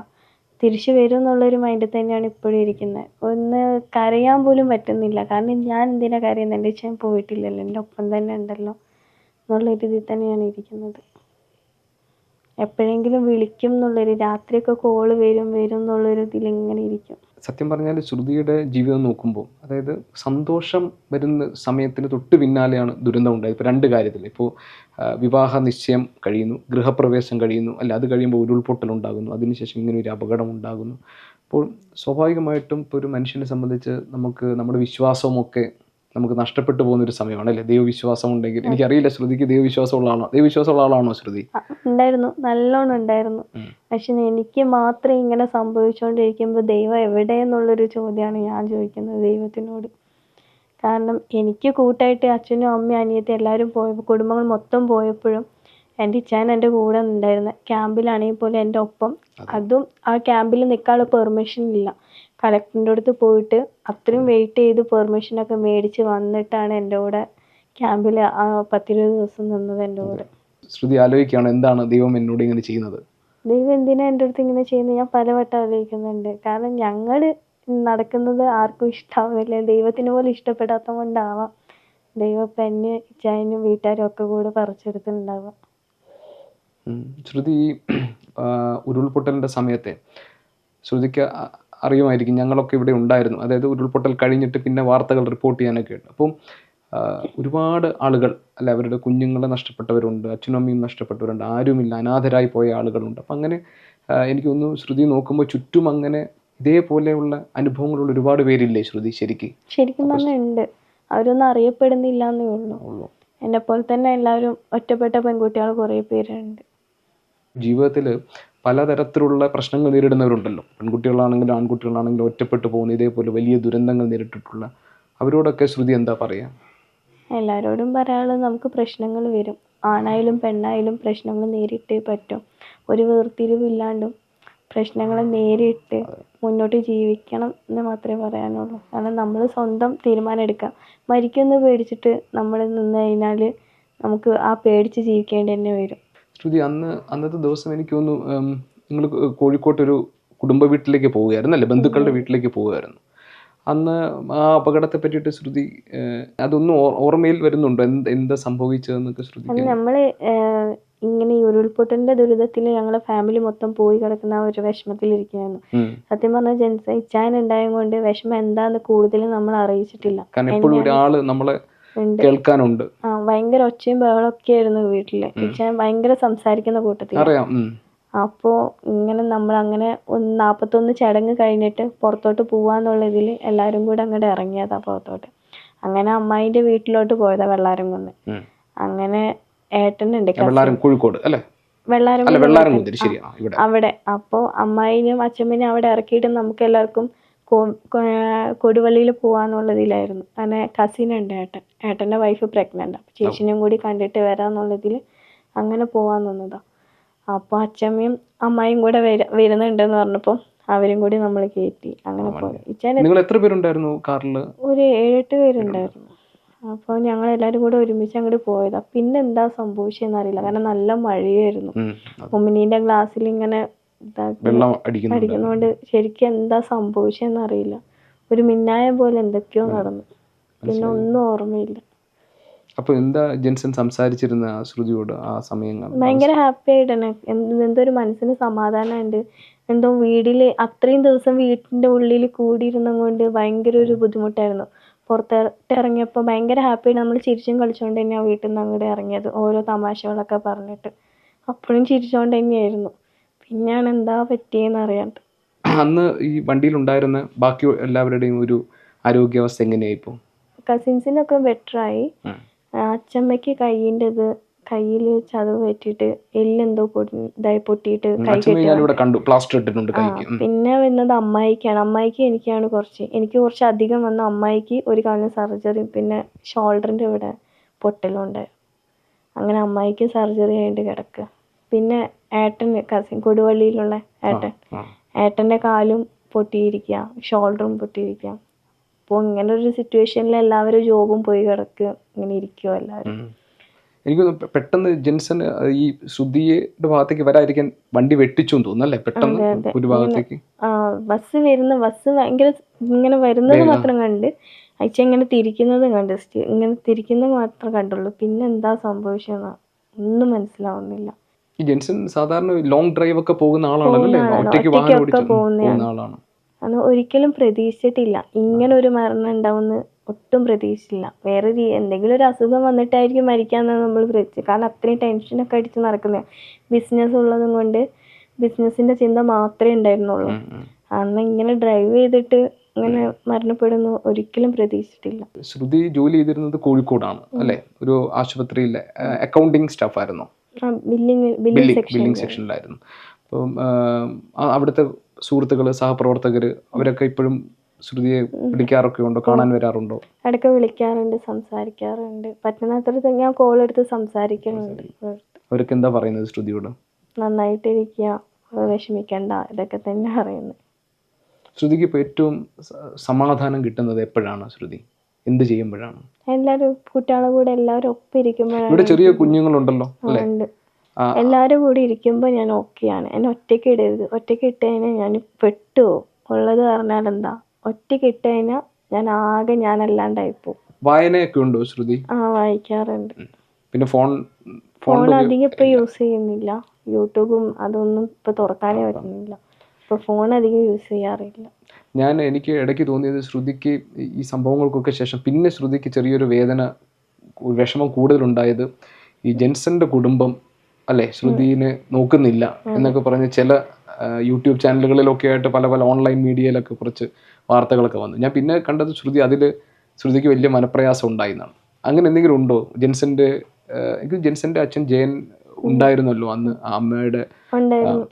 തിരിച്ചു വരും എന്നുള്ളൊരു മൈൻഡിൽ തന്നെയാണ് ഇപ്പോഴും ഇരിക്കുന്നത് ഒന്ന് കരയാൻ പോലും പറ്റുന്നില്ല. കാരണം ഞാൻ എന്തിനാ കരയുന്നത് എന്റെ അച്ഛൻ പോയിട്ടില്ലല്ലോ. എന്റെ ഒപ്പം തന്നെ ഉണ്ടല്ലോ. എന്നുള്ള ഒരു ഇതിൽ തന്നെയാണ് ഇരിക്കുന്നത്. എപ്പോഴെങ്കിലും വിളിക്കും എന്നുള്ളൊരു രാത്രിയൊക്കെ കോൾ വരും വരും എന്നുള്ളൊരു ഇതിൽ ഇങ്ങനെ ഇരിക്കും. സത്യം പറഞ്ഞാൽ ശ്രുതിയുടെ ജീവിതം നോക്കുമ്പോൾ അതായത് സന്തോഷം വരുന്ന സമയത്തിന് തൊട്ട് പിന്നാലെയാണ് ദുരന്തം ഉണ്ടായത്. ഇപ്പോൾ രണ്ട് കാര്യത്തിൽ. ഇപ്പോൾ വിവാഹ നിശ്ചയം കഴിയുന്നു ഗൃഹപ്രവേശം കഴിയുന്നു അല്ല അത് കഴിയുമ്പോൾ ഉരുൾപൊട്ടൽ ഉണ്ടാകുന്നു അതിനുശേഷം ഇങ്ങനെ ഒരു അപകടം ഉണ്ടാകുന്നു. അപ്പോൾ സ്വാഭാവികമായിട്ടും ഇപ്പോൾ ഒരു മനുഷ്യനെ സംബന്ധിച്ച് നമുക്ക് നമ്മുടെ വിശ്വാസവുമൊക്കെ നമുക്ക് നഷ്ടപ്പെട്ടു പോകുന്ന ഒരു സമയമാണ് അല്ലേ? ദൈവവിശ്വാസം ഉണ്ടെങ്കിൽ എനിക്കറിയില്ല ശ്രുതിക്ക് ദൈവവിശ്വാസമുള്ള ആളാണോ ദൈവവിശ്വാസമുള്ള ആളാണോ ശ്രുതി? ഉണ്ടായിരുന്നു. നല്ലോണം ഉണ്ടായിരുന്നു. പക്ഷെ എനിക്ക് മാത്രം ഇങ്ങനെ സംഭവിച്ചുകൊണ്ടിരിക്കുമ്പോൾ ദൈവം എവിടെ എവിടെയെന്നുള്ളൊരു ചോദ്യമാണ് ഞാൻ ചോദിക്കുന്നത് ദൈവത്തിനോട്. കാരണം എനിക്ക് കൂട്ടായിട്ട് അച്ഛനും അമ്മയും അനിയത്തി എല്ലാവരും പോയ കുടുംബങ്ങൾ മൊത്തം പോയപ്പോഴും എന്റെ ഇച്ചാൻ എന്റെ കൂടെ ഉണ്ടായിരുന്നത് ക്യാമ്പിലാണെങ്കിൽ പോലും എന്റെ ഒപ്പം. അതും. ആ ക്യാമ്പിൽ നിൽക്കാനുള്ള പെർമിഷൻ ഇല്ല കളക്ടറിന്റെ അടുത്ത് പോയിട്ട് അത്രയും വെയിറ്റ് ചെയ്ത് പെർമിഷനൊക്കെ മേടിച്ച് വന്നിട്ടാണ് എന്റെ കൂടെ ക്യാമ്പിൽ ആ പത്തിരുപത് ദിവസം നിന്നത് എന്റെ കൂടെ. ശ്രുതി ആലോചിക്കുകയാണ് എന്താണ് ദൈവം എന്നോട് ഇങ്ങനെ ചെയ്യുന്നത്? ദൈവം എന്തിനാ എന്റെ അടുത്ത് ഇങ്ങനെ ചെയ്യുന്നത്? ഞാൻ പലവട്ടം ആലോചിക്കുന്നുണ്ട്. കാരണം ഞങ്ങൾ നടക്കുന്നത് ആർക്കും ഇഷ്ടാവുന്നില്ല. ദൈവത്തിന് പോലും ഇഷ്ടപ്പെടാത്ത കൊണ്ടാവാം. ദൈവം ഇപ്പം എന്നെ ഇച്ചായനും വീട്ടുകാരും ഒക്കെ കൂടെ പറിച്ചെടുത്തിട്ടുണ്ടാവാം. ശ്രുതി ഉരുൾപൊട്ടലിന്റെ സമയത്തെ ശ്രുതിക്ക് അറിയുമായിരിക്കും. ഞങ്ങളൊക്കെ ഇവിടെ ഉണ്ടായിരുന്നു. അതായത് ഉരുൾപൊട്ടൽ കഴിഞ്ഞിട്ട് പിന്നെ വാർത്തകൾ റിപ്പോർട്ട് ചെയ്യാനൊക്കെ ഉണ്ട്. അപ്പം ഒരുപാട് ആളുകൾ അല്ലെ അവരുടെ കുഞ്ഞുങ്ങളെ നഷ്ടപ്പെട്ടവരുണ്ട് അച്ഛനും അമ്മയും നഷ്ടപ്പെട്ടവരുണ്ട് ആരുമില്ല അനാഥരായി പോയ ആളുകളുണ്ട്. അപ്പം അങ്ങനെ എനിക്കൊന്ന് എനിക്ക് ഒന്ന് ശ്രുതി നോക്കുമ്പോൾ ചുറ്റും അങ്ങനെ ഇതേപോലെയുള്ള അനുഭവങ്ങളുള്ള ഒരുപാട് പേരില്ലേ ശ്രുതി ശരിക്ക്? ശരിക്കും പറഞ്ഞുണ്ട് അവരൊന്നും അറിയപ്പെടുന്നില്ല എന്നേ ഉള്ളൂ. എന്നെ പോലെ തന്നെ എല്ലാവരും ഒറ്റപ്പെട്ട പെൺകുട്ടികൾ കുറേ പേരുണ്ട്. ജീവിതത്തിൽ പലതരത്തിലുള്ള പ്രശ്നങ്ങൾ നേരിടുന്നവരുണ്ടല്ലോ. പെൺകുട്ടികളാണെങ്കിലും ആൺകുട്ടികളാണെങ്കിലും ഒറ്റപ്പെട്ടു പോകുന്ന ഇതേപോലെ വലിയ ദുരന്തങ്ങൾ നേരിട്ടിട്ടുള്ള അവരോടൊക്കെ ശ്രുതി എന്താ പറയാ? എല്ലാവരോടും പറയാനുള്ളത് നമുക്ക് പ്രശ്നങ്ങൾ വരും. ആണായാലും പെണ്ണായാലും പ്രശ്നങ്ങൾ നേരിട്ട് പറ്റും. ഒരു വേർതിരിവില്ലാണ്ടും പ്രശ്നങ്ങളെ നേരിട്ട് മുന്നോട്ട് ജീവിക്കണം എന്ന് മാത്രമേ പറയാനുള്ളൂ. കാരണം നമ്മൾ സ്വന്തം തീരുമാനം എടുക്കാം. മരിക്കുമെന്ന് പേടിച്ചിട്ട് നമ്മൾ നിന്ന് കഴിഞ്ഞാൽ നമുക്ക് ആ പേടിച്ച് ജീവിക്കേണ്ടി തന്നെ വരും. ശ്രുതി അന്ന് അന്നത്തെ ദിവസം എനിക്ക് തോന്നുന്നു നിങ്ങൾ കോഴിക്കോട്ട് ഒരു കുടുംബ വീട്ടിലേക്ക് പോവുകയായിരുന്നു അല്ലേ? ബന്ധുക്കളുടെ വീട്ടിലേക്ക് പോവുകയായിരുന്നു. അന്ന് ആ അപകടത്തെ പറ്റിയിട്ട് ശ്രുതി അതൊന്നും ഓർമ്മയിൽ വരുന്നുണ്ടോ? എന്ത് എന്താ സംഭവിച്ചതെന്നൊക്കെ ശ്രുതി നമ്മൾ നമ്മൾ ഇങ്ങനെ ഈ ഉരുൾപൊട്ടലിന്റെ ദുരിതത്തിൽ ഞങ്ങളെ ഫാമിലി മൊത്തം പോയി കിടക്കുന്ന ആ ഒരു വിഷമത്തിലിരിക്കുകയായിരുന്നു. സത്യം പറഞ്ഞാൽ ജെൻസ് ഇച്ചായൻ ഉണ്ടായത് കൊണ്ട് വിഷമം എന്താന്ന് കൂടുതലും നമ്മൾ അറിയിച്ചിട്ടില്ല. കേൾക്കാനുണ്ട്. ഭയങ്കര ഒച്ചയും ബഹളം ഒക്കെ ആയിരുന്നു വീട്ടിൽ. ഭയങ്കര സംസാരിക്കുന്ന കൂട്ടത്തിൽ അറിയാം. ഉം. അപ്പോൾ ഇങ്ങനെ നമ്മൾ അങ്ങനെ ഒന്ന് നാൽപ്പത്തൊന്ന് ചടങ്ങ് കഴിഞ്ഞിട്ട് പുറത്തോട്ട് പോവാന്നുള്ള ഇതിൽ എല്ലാവരും കൂടെ അങ്ങോട്ട് ഇറങ്ങിയതാ പുറത്തോട്ട്. അങ്ങനെ അമ്മായിന്റെ വീട്ടിലോട്ട് പോയതാ വെള്ളാരം കുന്ന് അങ്ങനെ ഏട്ടനുണ്ട് കോഴിക്കോട് അല്ലേ? വെള്ളാരം അവിടെ. അപ്പോ അമ്മായിനും അച്ഛമ്മനും അവിടെ ഇറക്കിയിട്ട് നമുക്ക് എല്ലാവർക്കും കൊടുവള്ളിയിൽ പോവാന്നുള്ളതിലായിരുന്നു. അങ്ങനെ കസിൻ ഉണ്ട് ഏട്ടൻ. ഏട്ടന്റെ വൈഫ് പ്രഗ്നന്റ് അപ്പം ചേച്ചിനെയും കൂടി കണ്ടിട്ട് വരാന്നുള്ളതിൽ അങ്ങനെ പോവാൻ നിന്നതാണ് അപ്പോൾ അച്ഛമ്മയും അമ്മായിയും കൂടെ വര വരുന്നുണ്ടെന്ന് പറഞ്ഞപ്പോൾ അവരും കൂടി നമ്മൾ കയറ്റി അങ്ങനെ പോയി. എത്ര പേരുണ്ടായിരുന്നു കാറിൽ? ഒരു ഏഴെട്ട് പേരുണ്ടായിരുന്നു. അപ്പോൾ ഞങ്ങൾ എല്ലാവരും കൂടെ ഒരുമിച്ച് അങ്ങോട്ട് പോയതാണ് പിന്നെ എന്താ സംഭവിച്ചതെന്ന് അറിയില്ല കാരണം നല്ല മഴയായിരുന്നു. ഉമ്മിനീന്റെ ഗ്ലാസ്സിൽ ഇങ്ങനെ വെള്ളം അടിക്കുന്നതുകൊണ്ട് ശരിക്കും എന്താ സംഭവിച്ചതെന്ന് അറിയില്ല. ഒരു മിന്നായ പോലെ എന്തൊക്കെയോ നടന്നു. പിന്നെ ഒന്നും ഓർമ്മയില്ല. അപ്പൊ എന്താ ജെൻസൺ സംസാരിച്ചിരുന്ന ആ ശ്രുതിയോട് ആ സമയങ്ങൾ? ഭയങ്കര ഹാപ്പി ആയിട്ടാണ്. എന്ത് ഒരു മനസ്സിന് സമാധാനമുണ്ട്. എന്തോ വീടിൽ അത്രയും ദിവസം വീട്ടിന്റെ ഉള്ളിൽ കൂടിയിരുന്നത് കൊണ്ട് ഭയങ്കര ഒരു ബുദ്ധിമുട്ടായിരുന്നു. പുറത്തോട്ട് ഇറങ്ങിയപ്പോൾ ഭയങ്കര ഹാപ്പി നമ്മൾ ചിരിച്ചും കളിച്ചുകൊണ്ട് തന്നെയാണ് വീട്ടിൽ നിന്ന് അങ്ങോട്ട് ഇറങ്ങിയത്. ഓരോ തമാശകളൊക്കെ പറഞ്ഞിട്ട്. അപ്പോഴും ചിരിച്ചുകൊണ്ട് തന്നെയായിരുന്നു. പിന്നെയാണ് എന്താ പറ്റിയെന്ന് അറിയാണ്ട്. അന്ന് ഈ വണ്ടിയിൽ ഉണ്ടായിരുന്ന ബാക്കി എല്ലാവരുടെയും ഒരു ആരോഗ്യാവസ്ഥ എങ്ങനെയായി ഇപ്പോ കസിൻസിനൊക്കെ ബെറ്ററായി. ആയി അച്ചമ്മയ്ക്ക് കയ്യിന്റെ ഇത് കയ്യിൽ ചതവ് പറ്റിയിട്ട് എല്ലെന്തോ പൊടി ഇതായി പൊട്ടിയിട്ട് കൈ അച്ഛനെ കെട്ടി ഞാൻ ഇവിടെ കണ്ടു പ്ലാസ്റ്റർ ഇട്ടിട്ടുണ്ട് ആ, കൈക്ക് ഉം. പിന്നെ വന്നത് അമ്മായിക്കാണ്. അമ്മായിക്ക് എനിക്കാണ് കുറച്ച്. എനിക്ക് കുറച്ച് അധികം വന്ന അമ്മായിക്ക് ഒരു കാലിന് സർജറി പിന്നെ ഷോൾഡറിന്റെ ഇവിടെ പൊട്ടലുണ്ട്. അങ്ങനെ അമ്മായിക്ക് സർജറി ആയിട്ട് കിടക്കുക. പിന്നെ ഏട്ടന് കസിൻ കൊടുവള്ളിയിലുള്ള ഏട്ടൻ. ഏട്ടന്റെ കാലും പൊട്ടിയിരിക്കുക ഷോൾഡറും പൊട്ടിയിരിക്കുക അപ്പോൾ ഇങ്ങനെ ഒരു സിറ്റുവേഷനിൽ എല്ലാവരും ജോബും പോയി കിടക്കുക ഇങ്ങനെ ഇരിക്കുക എല്ലാവരും. എനിക്ക് പെട്ടെന്ന് ജെൻസൺ ഈ ശ്രുതിയുടെ ഭാഗത്തേക്ക് വരാതിരിക്കാൻ വണ്ടി വെട്ടിച്ചു തോന്നുന്നു അല്ലേ? പെട്ടെന്ന്. ഒരു ഭാഗത്തേക്ക്? ബസ് വരുന്ന ബസ് ഭയങ്കര ഇങ്ങനെ വരുന്നത് മാത്രം കണ്ട് അയച്ച ഇങ്ങനെ തിരിക്കുന്നത് കണ്ട് ഇങ്ങനെ തിരിക്കുന്നത് മാത്രം കണ്ടുള്ളൂ. പിന്നെ എന്താ സംഭവിച്ചതെന്ന് ഒന്നും മനസ്സിലാവുന്നില്ല. ഈ ജെൻസൺ സാധാരണ ലോങ് ഡ്രൈവ് ഒക്കെ പോകുന്ന ആളാണല്ലോ അല്ലേ. ഒറ്റയ്ക്ക് വാഹനം ഓടിച്ച് പോകുന്ന ആളാണ്. അന്ന് ഒരിക്കലും പ്രതീക്ഷിച്ചിട്ടില്ല. ഇങ്ങനെ ഒരു മരണം ഉണ്ടാവുമെന്ന് ഒട്ടും പ്രതീക്ഷിച്ചില്ല. വേറെ എന്തെങ്കിലും ഒരു അസുഖം വന്നിട്ടായിരിക്കും മരിക്കാന്നാണ് നമ്മൾ പ്രതീക്ഷിച്ചത് കാരണം അത്രയും ടെൻഷനൊക്കെ അടിച്ച് നടക്കുന്നത് ബിസിനസ് ഉള്ളതും കൊണ്ട് ബിസിനസ്സിന്റെ ചിന്ത മാത്രമേ ഉണ്ടായിരുന്നുള്ളൂ. അന്ന് ഇങ്ങനെ ഡ്രൈവ് ചെയ്തിട്ട് ഇങ്ങനെ മരണപ്പെടുന്നു ഒരിക്കലും പ്രതീക്ഷിച്ചിട്ടില്ല. ശ്രുതി ജോലി ചെയ്തിരുന്നത് കോഴിക്കോടാണ് അല്ലേ? ഒരു ആശുപത്രിയിലെ അക്കൗണ്ടിങ് സ്റ്റാഫ് ആയിരുന്നു. ബില്ലിങ് ബില്ലിംഗ് ബില്ലിംഗ് സെക്ഷനിലായിരുന്നു അപ്പം അവിടുത്തെ സുഹൃത്തുക്കൾ സഹപ്രവർത്തകർ അവരൊക്കെ ഇപ്പോഴും ശ്രുതിയെ വിളിക്കാറൊക്കെ ഉണ്ടോ? കാണാൻ വരാറുണ്ടോ? ഇടയ്ക്ക് വിളിക്കാറുണ്ട് സംസാരിക്കാറുണ്ട്. പറ്റുന്നത്ര ഞാൻ കോൾ എടുത്ത് സംസാരിക്കുന്നുണ്ട്. അവരൊക്കെ എന്താ പറയുന്നത് ശ്രുതിയോട്? നന്നായിട്ടിരിക്കുക വിഷമിക്കണ്ട ഇതൊക്കെ തന്നെ പറയുന്നത്. ശ്രുതിക്ക് ഇപ്പോൾ ഏറ്റവും സമാധാനം കിട്ടുന്നത് എപ്പോഴാണ് ശ്രുതി? എന്ത് ചെയ്യുമ്പോഴാണ്? എല്ലാരും കുട്ടികളെ കൂടെ എല്ലാവരും ഒപ്പിരിക്കുമ്പോഴാണ് ഇവിടെ ചെറിയ കുഞ്ഞുങ്ങളുണ്ടല്ലോ അല്ലേ? എല്ലാവരും കൂടി ഇരിക്കുമ്പോൾ ഞാൻ ഓക്കെയാണ്. എന്നെ ഒറ്റയ്ക്ക് ഇടരുത്. ഒറ്റയ്ക്ക് ഇട്ട് കഴിഞ്ഞാൽ ഞാൻ പെട്ടുപോകും ഉള്ളത് പറഞ്ഞാൽ എന്താ? ഒറ്റയ്ക്ക് ഇട്ട് കഴിഞ്ഞാൽ ഞാൻ ആകെ ഞാനല്ലാണ്ടായി പോകും വായനയൊക്കെ ഉണ്ടോ ശ്രുതി? ആ വായിക്കാറുണ്ട്. പിന്നെ ഫോൺ ഫോൺ അധികം ഇപ്പൊ യൂസ് ചെയ്യുന്നില്ല. യൂട്യൂബും അതൊന്നും ഇപ്പൊ തുറക്കാനേ പറ്റുന്നില്ല. ഇപ്പൊ ഫോൺ അധികം യൂസ് ചെയ്യാറില്ല. ഞാൻ എനിക്ക് ഇടയ്ക്ക് തോന്നിയത് ശ്രുതിക്ക് ഈ സംഭവങ്ങൾക്കൊക്കെ ശേഷം പിന്നെ ശ്രുതിക്ക് ചെറിയൊരു വേദന വിഷമം കൂടുതലുണ്ടായത് ഈ ജെൻസന്റെ കുടുംബം അല്ലെ ശ്രുതിനെ നോക്കുന്നില്ല എന്നൊക്കെ പറഞ്ഞ് ചില യൂട്യൂബ് ചാനലുകളിലൊക്കെ ആയിട്ട് പല പല ഓൺലൈൻ മീഡിയയിലൊക്കെ കുറച്ച് വാർത്തകളൊക്കെ വന്നു. ഞാൻ പിന്നെ കണ്ടത് ശ്രുതി അതിൽ ശ്രുതിക്ക് വലിയ മനപ്രയാസം ഉണ്ടായിരുന്നാണ് അങ്ങനെ എന്തെങ്കിലും ഉണ്ടോ? ജെൻസന്റെ എനിക്ക് ജെൻസന്റെ അച്ഛൻ ജയൻ ഉണ്ടായിരുന്നല്ലോ അന്ന് അമ്മയുടെ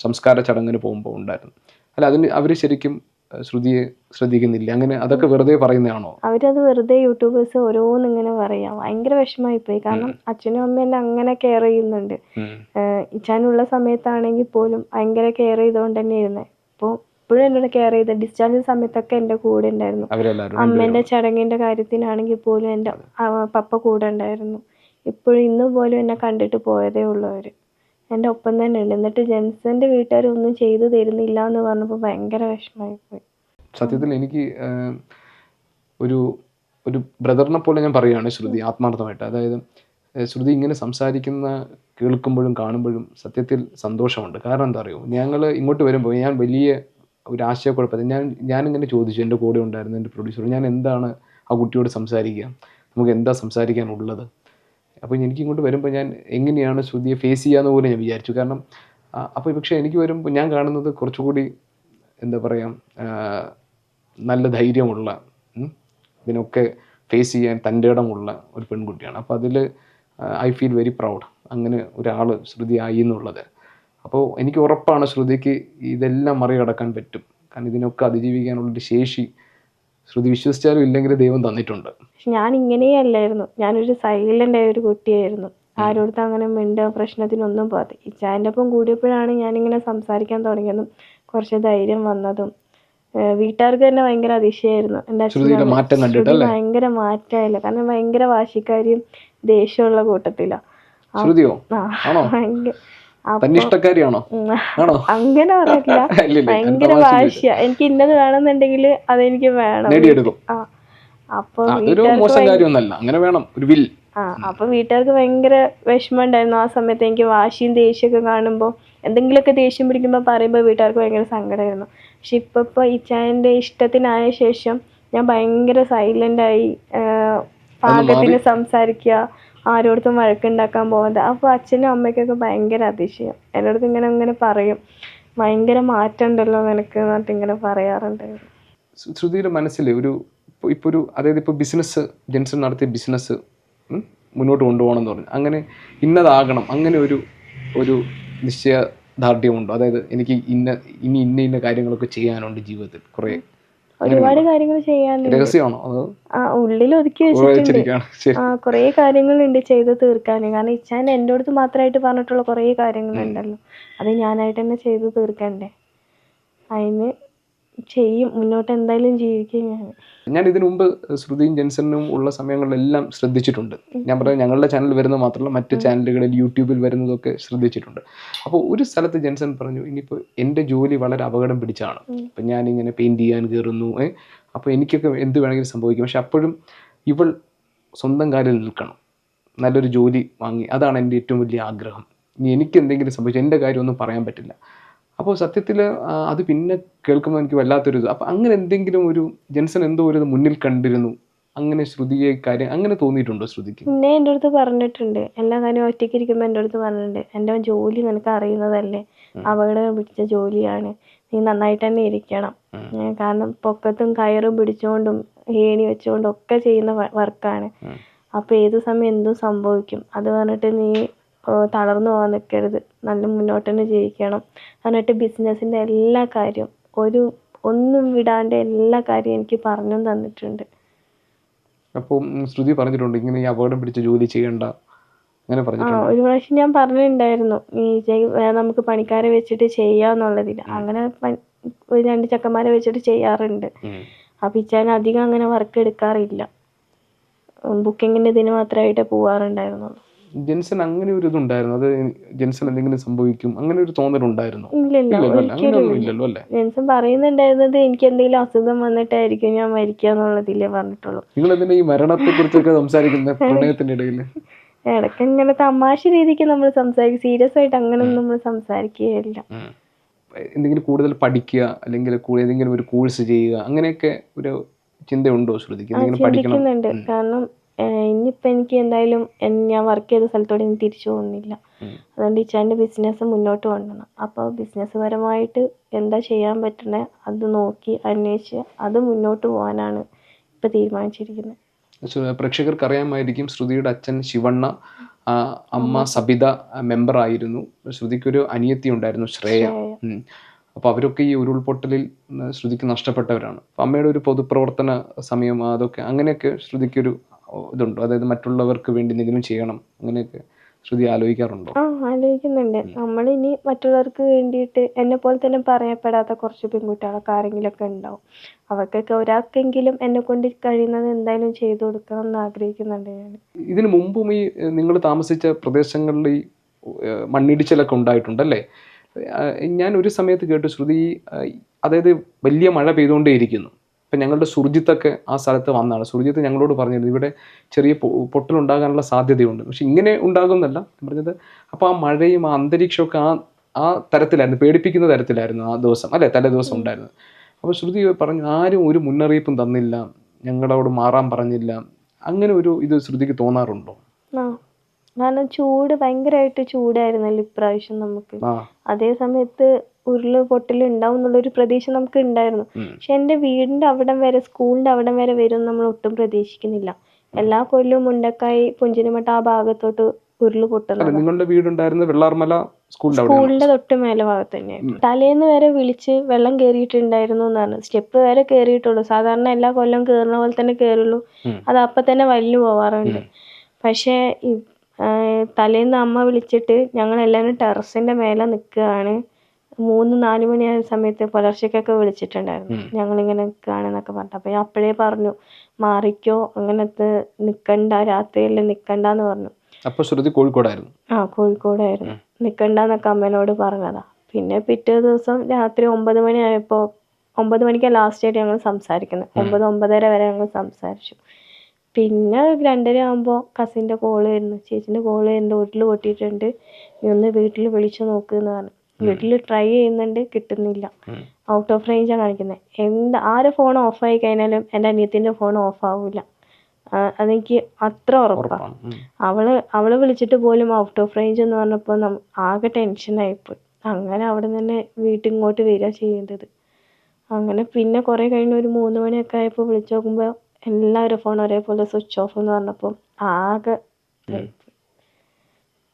സംസ്കാര ചടങ്ങിന് പോകുമ്പോൾ ഉണ്ടായിരുന്നു. അല്ല അതിന് അവർ ശരിക്കും ശ്രുതിയെ ശ്രദ്ധിക്കുന്നില്ല. അങ്ങനെ അതൊക്കെ വെറുതെ പറയുന്നതാണോ? അവരത് വെറുതെ യൂട്യൂബേഴ്സ് ഓരോന്ന് ഇങ്ങനെ പറയാം. ഭയങ്കര വിഷമമായി പോയി. കാരണം അച്ഛനും അമ്മയും എന്നെ അങ്ങനെ കെയർ ചെയ്യുന്നുണ്ട്. ഇച്ചാനുള്ള സമയത്താണെങ്കിൽ പോലും ഭയങ്കര കെയർ ചെയ്തുകൊണ്ട് തന്നെ ഇരുന്നത് അപ്പോൾ ഇപ്പോഴും എന്നോട് കെയർ ചെയ്ത. ഡിസ്ചാർജ് സമയത്തൊക്കെ എന്റെ കൂടെ ഉണ്ടായിരുന്നു. അമ്മേന്റെ ചടങ്ങിന്റെ കാര്യത്തിനാണെങ്കിൽ പോലും എന്റെ പപ്പ കൂടെ ഉണ്ടായിരുന്നു. ഇപ്പോഴും ഇന്ന് പോലും എന്നെ കണ്ടിട്ട് പോയതേ ഉള്ളൂ അവർ എന്റെ ഒപ്പം തന്നെ ഉണ്ട് എന്നിട്ട് ജെൻസന്റെ വീട്ടുകാർ ഒന്നും ചെയ്തു തരുന്നില്ല എന്ന് പറഞ്ഞപ്പോൾ ഭയങ്കര വിഷമമായിപ്പോയി. പോയി സത്യത്തിൽ എനിക്ക് ഒരു ഒരു ബ്രദറിനെ പോലെ ഞാൻ പറയുകയാണ് ശ്രുതി ആത്മാർത്ഥമായിട്ട്. അതായത് ശ്രുതി ഇങ്ങനെ സംസാരിക്കുന്ന കേൾക്കുമ്പോഴും കാണുമ്പോഴും സത്യത്തിൽ സന്തോഷമുണ്ട്. കാരണം എന്താ അറിയോ ഞങ്ങൾ ഇങ്ങോട്ട് വരുമ്പോൾ ഞാൻ വലിയ ഒരു ആശയക്കുഴപ്പത്തിൽ ഞാൻ ഞാനിങ്ങനെ ചോദിച്ചു എന്റെ കൂടെ ഉണ്ടായിരുന്ന എന്റെ പ്രൊഡ്യൂസർ ഞാൻ എന്താണ് ആ കുട്ടിയോട് സംസാരിക്കുക? നമുക്ക് എന്താ സംസാരിക്കാനുള്ളത്? അപ്പോൾ എനിക്ക് ഇങ്ങോട്ട് വരുമ്പോൾ ഞാൻ എങ്ങനെയാണ് ശ്രുതിയെ ഫേസ് ചെയ്യാന്ന് പോലും ഞാൻ വിചാരിച്ചു. കാരണം അപ്പോൾ പക്ഷേ എനിക്ക് വരുമ്പോൾ ഞാൻ കാണുന്നത് കുറച്ചുകൂടി എന്താ പറയുക നല്ല ധൈര്യമുള്ള ഇതിനൊക്കെ ഫേസ് ചെയ്യാൻ തന്റെ ഇടമുള്ള ഒരു പെൺകുട്ടിയാണ്. അപ്പോൾ അതിൽ ഐ ഫീൽ വെരി പ്രൗഡ് അങ്ങനെ ഒരാൾ ശ്രുതി ആയി എന്നുള്ളത്. അപ്പോൾ എനിക്ക് ഉറപ്പാണ് ശ്രുതിക്ക് ഇതെല്ലാം മറികടക്കാൻ പറ്റും. കാരണം ഇതിനൊക്കെ അതിജീവിക്കാനുള്ളൊരു ശേഷി ശ്രുതി വിശ്വസിച്ചാലും ഇല്ലെങ്കിലും ദൈവം തന്നിട്ടുണ്ട്. ഞാൻ ഇങ്ങനെയല്ലായിരുന്നു ഞാനൊരു സൈലന്റ് ആയ ഒരു കുട്ടിയായിരുന്നു. ആരോടത്തും അങ്ങനെ മിണ്ട പ്രശ്നത്തിനൊന്നും പോകാതെ ഇച്ചാന്റെ ഒപ്പം കൂടിയപ്പോഴാണ് ഞാനിങ്ങനെ സംസാരിക്കാൻ തുടങ്ങിയതും കുറച്ച് ധൈര്യം വന്നതും. വീട്ടുകാർക്ക് തന്നെ ഭയങ്കര അതിശയായിരുന്നു. എന്റെ? ഭയങ്കര മാറ്റമായില്ല. കാരണം ഭയങ്കര വാശിക്കാരിയും ദേഷ്യമുള്ള കൂട്ടത്തിലാണ് ഭയങ്കര തന്നെ ഇഷ്ടക്കാരിയാണോ? ആണോ? അങ്ങനെ പറയില്ല ഭയങ്കര വാശിയ വാശി വാശിയാ. എനിക്ക് ഇന്നത് വേണമെന്നുണ്ടെങ്കിൽ അതെനിക്ക് വേണം. നേടിയെടുക്കും. അപ്പൊ മോശം കാര്യമൊന്നല്ല അങ്ങനെ വേണം ഒരു വിൽ. ആ അപ്പൊ വീട്ടുകാർക്ക് ഭയങ്കര വിഷമം ഉണ്ടായിരുന്നു ആ സമയത്ത്. എനിക്ക് വാശിയും ദേഷ്യമൊക്കെ കാണുമ്പോൾ എന്തെങ്കിലുമൊക്കെ ദേഷ്യം പിടിക്കുമ്പോൾ പറയുമ്പോൾ വീട്ടുകാർക്ക് ഭയങ്കര സങ്കടമായിരുന്നു. പക്ഷെ ഇപ്പൊ ഇപ്പൊ ഇച്ചായന്റെ ഇഷ്ടത്തിനായ ശേഷം ഞാൻ ഭയങ്കര സൈലന്റ് ആയി പാകത്തിന് സംസാരിക്കുക ആരോടത്തും വഴക്കുണ്ടാക്കാൻ പോകുന്നത് അപ്പോൾ അച്ഛനും അമ്മയ്ക്കൊക്കെ ഭയങ്കര അതിശയം. എന്നോടത്ത് ഇങ്ങനെ ഇങ്ങനെ പറയും. ഭയങ്കര മാറ്റം ഉണ്ടല്ലോ നിനക്ക് എന്നിട്ട് ഇങ്ങനെ പറയാറുണ്ട്. ശ്രുതിയുടെ മനസ്സിൽ ഒരു ഇപ്പോൾ ഒരു അതായത് ഇപ്പോൾ ബിസിനസ് ജെൻസൺ നടത്തിയ ബിസിനസ് മുന്നോട്ട് കൊണ്ടുപോകണം എന്ന് പറഞ്ഞു. അങ്ങനെ ഇന്നതാകണം. അങ്ങനെ ഒരു ഒരു നിശ്ചയ നിശ്ചയദാർഢ്യമുണ്ടോ. അതായത് എനിക്ക് ഇന്ന ഇനി ഇന്ന ഇന്ന കാര്യങ്ങളൊക്കെ ചെയ്യാനുണ്ട് ജീവിതത്തിൽ കുറേ. ഒരുപാട് കാര്യങ്ങൾ ചെയ്യാനുണ്ട്. ആ ഉള്ളിൽ ഒതുക്കി വെച്ചിട്ടുണ്ട്. കുറേ കാര്യങ്ങളുണ്ട് ചെയ്ത് തീർക്കാൻ. കാരണം ഇച്ചാൻ എന്റെ അടുത്ത് മാത്രമായിട്ട് പറഞ്ഞിട്ടുള്ള കുറേ കാര്യങ്ങളുണ്ടല്ലോ. അത് ഞാനായിട്ട് തന്നെ ചെയ്ത് തീർക്കണ്ടേ? അതിന് ചെയ്യും മുന്നോട്ട് എന്തായാലും ജീവിക്കും ഞാൻ. ഞാൻ ഇതിനു മുമ്പ് ശ്രുതിയും ജെൻസനും ഉള്ള സമയങ്ങളിലെല്ലാം ശ്രദ്ധിച്ചിട്ടുണ്ട്. ഞാൻ പറയാം ഞങ്ങളുടെ ചാനൽ വരുന്നത് മാത്രമല്ല മറ്റ് ചാനലുകളിൽ യൂട്യൂബിൽ വരുന്നതൊക്കെ ശ്രദ്ധിച്ചിട്ടുണ്ട്. അപ്പോൾ ഒരു സ്ഥലത്ത് ജെൻസൺ പറഞ്ഞു ഇനിയിപ്പോൾ എന്റെ ജോലി വളരെ അപകടം പിടിച്ചാണ്. അപ്പം ഞാനിങ്ങനെ പെയിന്റ് ചെയ്യാൻ കയറുന്നു ഏ? അപ്പോൾ എനിക്കൊക്കെ എന്ത് വേണമെങ്കിലും സംഭവിക്കും. പക്ഷെ അപ്പോഴും ഇവൾ സ്വന്തം കാലിൽ നിൽക്കണം. നല്ലൊരു ജോലി വാങ്ങി. അതാണ് എന്റെ ഏറ്റവും വലിയ ആഗ്രഹം. ഇനി എനിക്ക് എന്തെങ്കിലും സംഭവിച്ചു എന്റെ കാര്യമൊന്നും പറയാൻ പറ്റില്ല. അപ്പോൾ സത്യത്തിൽ അത് പിന്നെ കേൾക്കുമ്പോൾ എനിക്ക് വല്ലാത്തൊരു ഇത്. അപ്പോൾ അങ്ങനെ എന്തെങ്കിലും ഒരു ജെൻസൺ എന്തോ ഒരു മുന്നിൽ കണ്ടിരുന്നു. അങ്ങനെ ശ്രുതിയെ കാര്യം അങ്ങനെ തോന്നിയിട്ടുണ്ടോ ശ്രുതിക്ക്? പിന്നെ എന്റെ അടുത്ത് പറഞ്ഞിട്ടുണ്ട്. എല്ലാ കാര്യവും ഒറ്റയ്ക്ക് ഇരിക്കുമ്പോൾ എന്റെ അടുത്ത് പറഞ്ഞിട്ടുണ്ട്. എന്റെ ജോലി നിനക്ക് അറിയുന്നതല്ലേ? അപകടം പിടിച്ച ജോലിയാണ്. നീ നന്നായിട്ട് തന്നെ ഇരിക്കണം. കാരണം പൊക്കത്തും കയറും പിടിച്ചുകൊണ്ടും ഏണി വെച്ചുകൊണ്ടും ഒക്കെ ചെയ്യുന്ന വർക്കാണ്. അപ്പോൾ ഏത് സമയം എന്തും സംഭവിക്കും. അത് പറഞ്ഞിട്ട് നീ തളർന്നു പോകാൻ നിൽക്കരുത് നല്ല മുന്നോട്ട് തന്നെ ജയിക്കണം എന്നിട്ട് ബിസിനസ്സിന്റെ എല്ലാ കാര്യവും ഒരു ഒന്നും വിടാണ്ട് എല്ലാ കാര്യവും എനിക്ക് പറഞ്ഞും തന്നിട്ടുണ്ട്. അപ്പോൾ ശ്രുതി പറഞ്ഞിട്ടുണ്ട് ഇങ്ങനെ ഈ അപകടം പിടിച്ച ജോലി ചെയ്യണ്ട. അങ്ങനെ ആ ഒരു പ്രാവശ്യം ഞാൻ പറഞ്ഞിട്ടുണ്ടായിരുന്നു ഈ നമുക്ക് പണിക്കാരെ വെച്ചിട്ട് ചെയ്യാന്നുള്ളതിൽ അങ്ങനെ ഒരു രണ്ട് ചക്കന്മാരെ വെച്ചിട്ട് ചെയ്യാറുണ്ട്. അപ്പം ഇച്ചാൻ അധികം അങ്ങനെ വർക്ക് എടുക്കാറില്ല. ബുക്കിങ്ങിന്റെ ഇതിന് മാത്രമായിട്ടേ പോവാറുണ്ടായിരുന്നുള്ളൂ ജെൻസൺ അങ്ങനെ ഒരു ഇതുണ്ടായിരുന്നു. അത് ജെൻസൺ എന്തെങ്കിലും സംഭവിക്കും അങ്ങനെ ഒരു തോന്നലുണ്ടായിരുന്നു. ഇല്ലല്ലോ അല്ലേ? ജെൻസൺ പറയുന്നുണ്ടായിരുന്നത് എനിക്ക് എന്തെങ്കിലും അസുഖം വന്നിട്ടായിരിക്കും ഞാൻ മരിക്കുക എന്നുള്ളതിലേ പറഞ്ഞിട്ടുള്ളൂ. നിങ്ങൾ എന്തിനാ ഈ മരണത്തെ കുറിച്ചൊക്കെ സംസാരിക്കുന്ന പ്രണയത്തിന്റെ ഇടയിൽ ഇടയ്ക്ക് ഇങ്ങനെ തമാശ രീതിക്ക് നമ്മൾ സംസാരിക്കും. സീരിയസ് ആയിട്ട് അങ്ങനെയൊന്നും നമ്മൾ സംസാരിക്കുകയില്ല. എന്തെങ്കിലും കൂടുതൽ പഠിക്കുക അല്ലെങ്കിൽ ഏതെങ്കിലും ഒരു കോഴ്സ് ചെയ്യുക അങ്ങനെയൊക്കെ ഒരു ചിന്തയുണ്ടോ ശ്രുതിക്ക്? എന്തെങ്കിലും പഠിക്കണം? കാരണം ഇനിയിപ്പോൾ എനിക്ക് എന്തായാലും ഞാൻ വർക്ക് ചെയ്ത സ്ഥലത്തോട് ഇനി തിരിച്ചു പോകുന്നില്ല. അതുകൊണ്ട് ഇച്ചാന്റെ ബിസിനസ് മുന്നോട്ട് കൊണ്ടുപോകണം അപ്പോൾ ബിസിനസ് പരമായിട്ട് എന്താ ചെയ്യാൻ പറ്റണേ അത് നോക്കി അന്വേഷിച്ച് അത് മുന്നോട്ട് പോകാനാണ് ഇപ്പോൾ തീരുമാനിച്ചിരിക്കുന്നത്. പ്രേക്ഷകർക്ക് അറിയാമായിരിക്കും ശ്രുതിയുടെ അച്ഛൻ ശിവണ്ണ അമ്മ സബിത മെമ്പർ ആയിരുന്നു. ശ്രുതിക്കൊരു അനിയത്തി ഉണ്ടായിരുന്നു ശ്രേയ. അപ്പോൾ അവരൊക്കെ ഈ ഉരുൾപൊട്ടലിൽ ശ്രുതിക്ക് നഷ്ടപ്പെട്ടവരാണ്. അമ്മയുടെ ഒരു പൊതുപ്രവർത്തന സമയം അതൊക്കെ അങ്ങനെയൊക്കെ ശ്രുതിക്കൊരു ഇതുണ്ടോ. അതായത് മറ്റുള്ളവർക്ക് വേണ്ടി എന്തെങ്കിലും ചെയ്യണം. അങ്ങനെയൊക്കെ ശ്രുതി ആലോചിക്കാറുണ്ടോ? ആ ആലോചിക്കുന്നുണ്ട്. നമ്മളിനി മറ്റുള്ളവർക്ക് വേണ്ടിയിട്ട് എന്നെ പോലെ തന്നെ പറയപ്പെടാത്ത കുറച്ച് പെൺകുട്ടികളൊക്കെ ആരെങ്കിലുമൊക്കെ ഉണ്ടാവും. അവർക്കൊക്കെ ഒരാൾക്കെങ്കിലും എന്നെ കൊണ്ട് കഴിയുന്നത് എന്തായാലും ചെയ്തു കൊടുക്കണം എന്ന് ആഗ്രഹിക്കുന്നുണ്ട് ഞാൻ. ഇതിനു മുമ്പും ഈ നിങ്ങൾ താമസിച്ച പ്രദേശങ്ങളിൽ ഈ ഏഹ്, മണ്ണിടിച്ചിലൊക്കെ ഉണ്ടായിട്ടുണ്ടല്ലേ? ഏഹ്, ഞാൻ ഒരു സമയത്ത് കേട്ടു ശ്രുതി ഏഹ്, അതായത് വലിയ മഴ പെയ്തുകൊണ്ടേയിരിക്കുന്നു. ഇപ്പം ഞങ്ങളുടെ സുർജിത്തൊക്കെ ആ സ്ഥലത്ത് വന്നതാണ് സുർജിത്ത് ഞങ്ങളോട് പറഞ്ഞിരുന്നു ഇവിടെ ചെറിയ പൊട്ടൽ പൊട്ടലുണ്ടാകാനുള്ള സാധ്യതയുണ്ട്. പക്ഷെ ഇങ്ങനെ ഉണ്ടാകുന്നല്ല പറഞ്ഞത് അപ്പോൾ ആ മഴയും ആ അന്തരീക്ഷമൊക്കെ ആ ആ തരത്തിലായിരുന്നു പേടിപ്പിക്കുന്ന തരത്തിലായിരുന്നു ആ ദിവസം അല്ലേ? തലേ ദിവസം ഉണ്ടായിരുന്നത്. അപ്പോൾ ശ്രുതി പറഞ്ഞു ആരും ഒരു മുന്നറിയിപ്പും തന്നില്ല ഞങ്ങളോട് മാറാൻ പറഞ്ഞില്ല. അങ്ങനെ ഒരു ഇത് ശ്രുതിക്ക് തോന്നാറുണ്ടോ? കാരണം ചൂട് ഭയങ്കരമായിട്ട് ചൂടായിരുന്നല്ലോ ഇപ്രാവശ്യം നമുക്ക്. അതേ സമയത്ത് ഉരുൾ പൊട്ടൽ ഉണ്ടാവും എന്നുള്ളൊരു പ്രതീക്ഷ നമുക്ക് ഉണ്ടായിരുന്നു. പക്ഷെ എന്റെ വീടിന്റെ അവിടം വരെ സ്കൂളിന്റെ അവിടം വരെ വരും നമ്മൾ ഒട്ടും പ്രതീക്ഷിക്കുന്നില്ല. എല്ലാ കൊല്ലവും മുണ്ടക്കായി പുഞ്ചിരിമട്ട ആ ഭാഗത്തോട്ട് പൊട്ടുന്നത് നിങ്ങളുടെ വീടുണ്ടായിരുന്ന വെള്ളാർമല സ്കൂളിന്റെ തൊട്ട് മേലെ ഭാഗത്ത് തന്നെയായിരുന്നു. തലേന്ന് വരെ വിളിച്ച് വെള്ളം കയറിയിട്ടുണ്ടായിരുന്നു എന്നാണ് സ്റ്റെപ്പ് വരെ കയറിയിട്ടുള്ളൂ. സാധാരണ എല്ലാ കൊല്ലം കയറുന്ന പോലെ തന്നെ കയറുള്ളൂ. അത് അപ്പൊ തന്നെ വലിഞ്ഞു പോവാറുണ്ട്. പക്ഷേ തലേന്ന് അമ്മ വിളിച്ചിട്ട് ഞങ്ങൾ എല്ലാവരും ടെറസിന്റെ മേലെ നിൽക്കുകയാണ്. മൂന്ന് നാല് മണിയായ സമയത്ത് പുലർച്ചയ്ക്കൊക്കെ വിളിച്ചിട്ടുണ്ടായിരുന്നു. ഞങ്ങളിങ്ങനെ കാണുന്നൊക്കെ പറഞ്ഞു. അപ്പൊ ഞാൻ അപ്പോഴേ പറഞ്ഞു മാറിക്കോ അങ്ങനത്തെ നിൽക്കണ്ട രാത്രിയിൽ നിക്കണ്ടെന്ന് പറഞ്ഞു. അപ്പൊ ശ്രുതി കോഴിക്കോടായിരുന്നു? ആ കോഴിക്കോടായിരുന്നു. നിക്കണ്ടെന്നൊക്കെ അമ്മേനോട് പറഞ്ഞതാ. പിന്നെ പിറ്റേ ദിവസം രാത്രി ഒമ്പത് മണിയായപ്പോൾ ഒമ്പത് മണിക്കാണ് ലാസ്റ്റ് ആയിട്ട് ഞങ്ങൾ സംസാരിക്കുന്നത്. ഒമ്പത് ഒമ്പതര വരെ ഞങ്ങൾ സംസാരിച്ചു. പിന്നെ രണ്ടര ആകുമ്പോൾ കസിന്റെ കോൾ വരുന്നു. ചേച്ചീന്റെ കോൾ വരുന്നുണ്ട് ഉരുൾ പൊട്ടിയിട്ടുണ്ട്. നീ ഒന്ന് വീട്ടിൽ വിളിച്ചു നോക്കുന്ന് പറഞ്ഞു. വീട്ടിൽ ട്രൈ ചെയ്യുന്നുണ്ട് കിട്ടുന്നില്ല. ഔട്ട് ഓഫ് റേഞ്ച് ആണ് കാണിക്കുന്നത് എന്ത് ആരെ ഫോൺ ഓഫ് ആയി കഴിഞ്ഞാലും എന്റെ അനിയത്തിന്റെ ഫോൺ ഓഫ് ആവില്ല അതെനിക്ക് അത്ര ഉറപ്പാണ്. അവൾ അവൾ വിളിച്ചിട്ട് പോലും ഔട്ട് ഓഫ് റേഞ്ച് എന്ന് പറഞ്ഞപ്പോൾ നം ആകെ ടെൻഷനായിപ്പോയി അങ്ങനെ അവിടെ തന്നെ വീട്ടിൽ ഇങ്ങോട്ട് വരിക ചെയ്യേണ്ടത്. അങ്ങനെ പിന്നെ കുറേ കഴിഞ്ഞ് ഒരു മൂന്ന് മണിയൊക്കെ ആയപ്പോൾ വിളിച്ചു നോക്കുമ്പോൾ എല്ലാവരും ഫോൺ ഒരേപോലെ സ്വിച്ച് ഓഫ് എന്ന് പറഞ്ഞപ്പോൾ ആകെ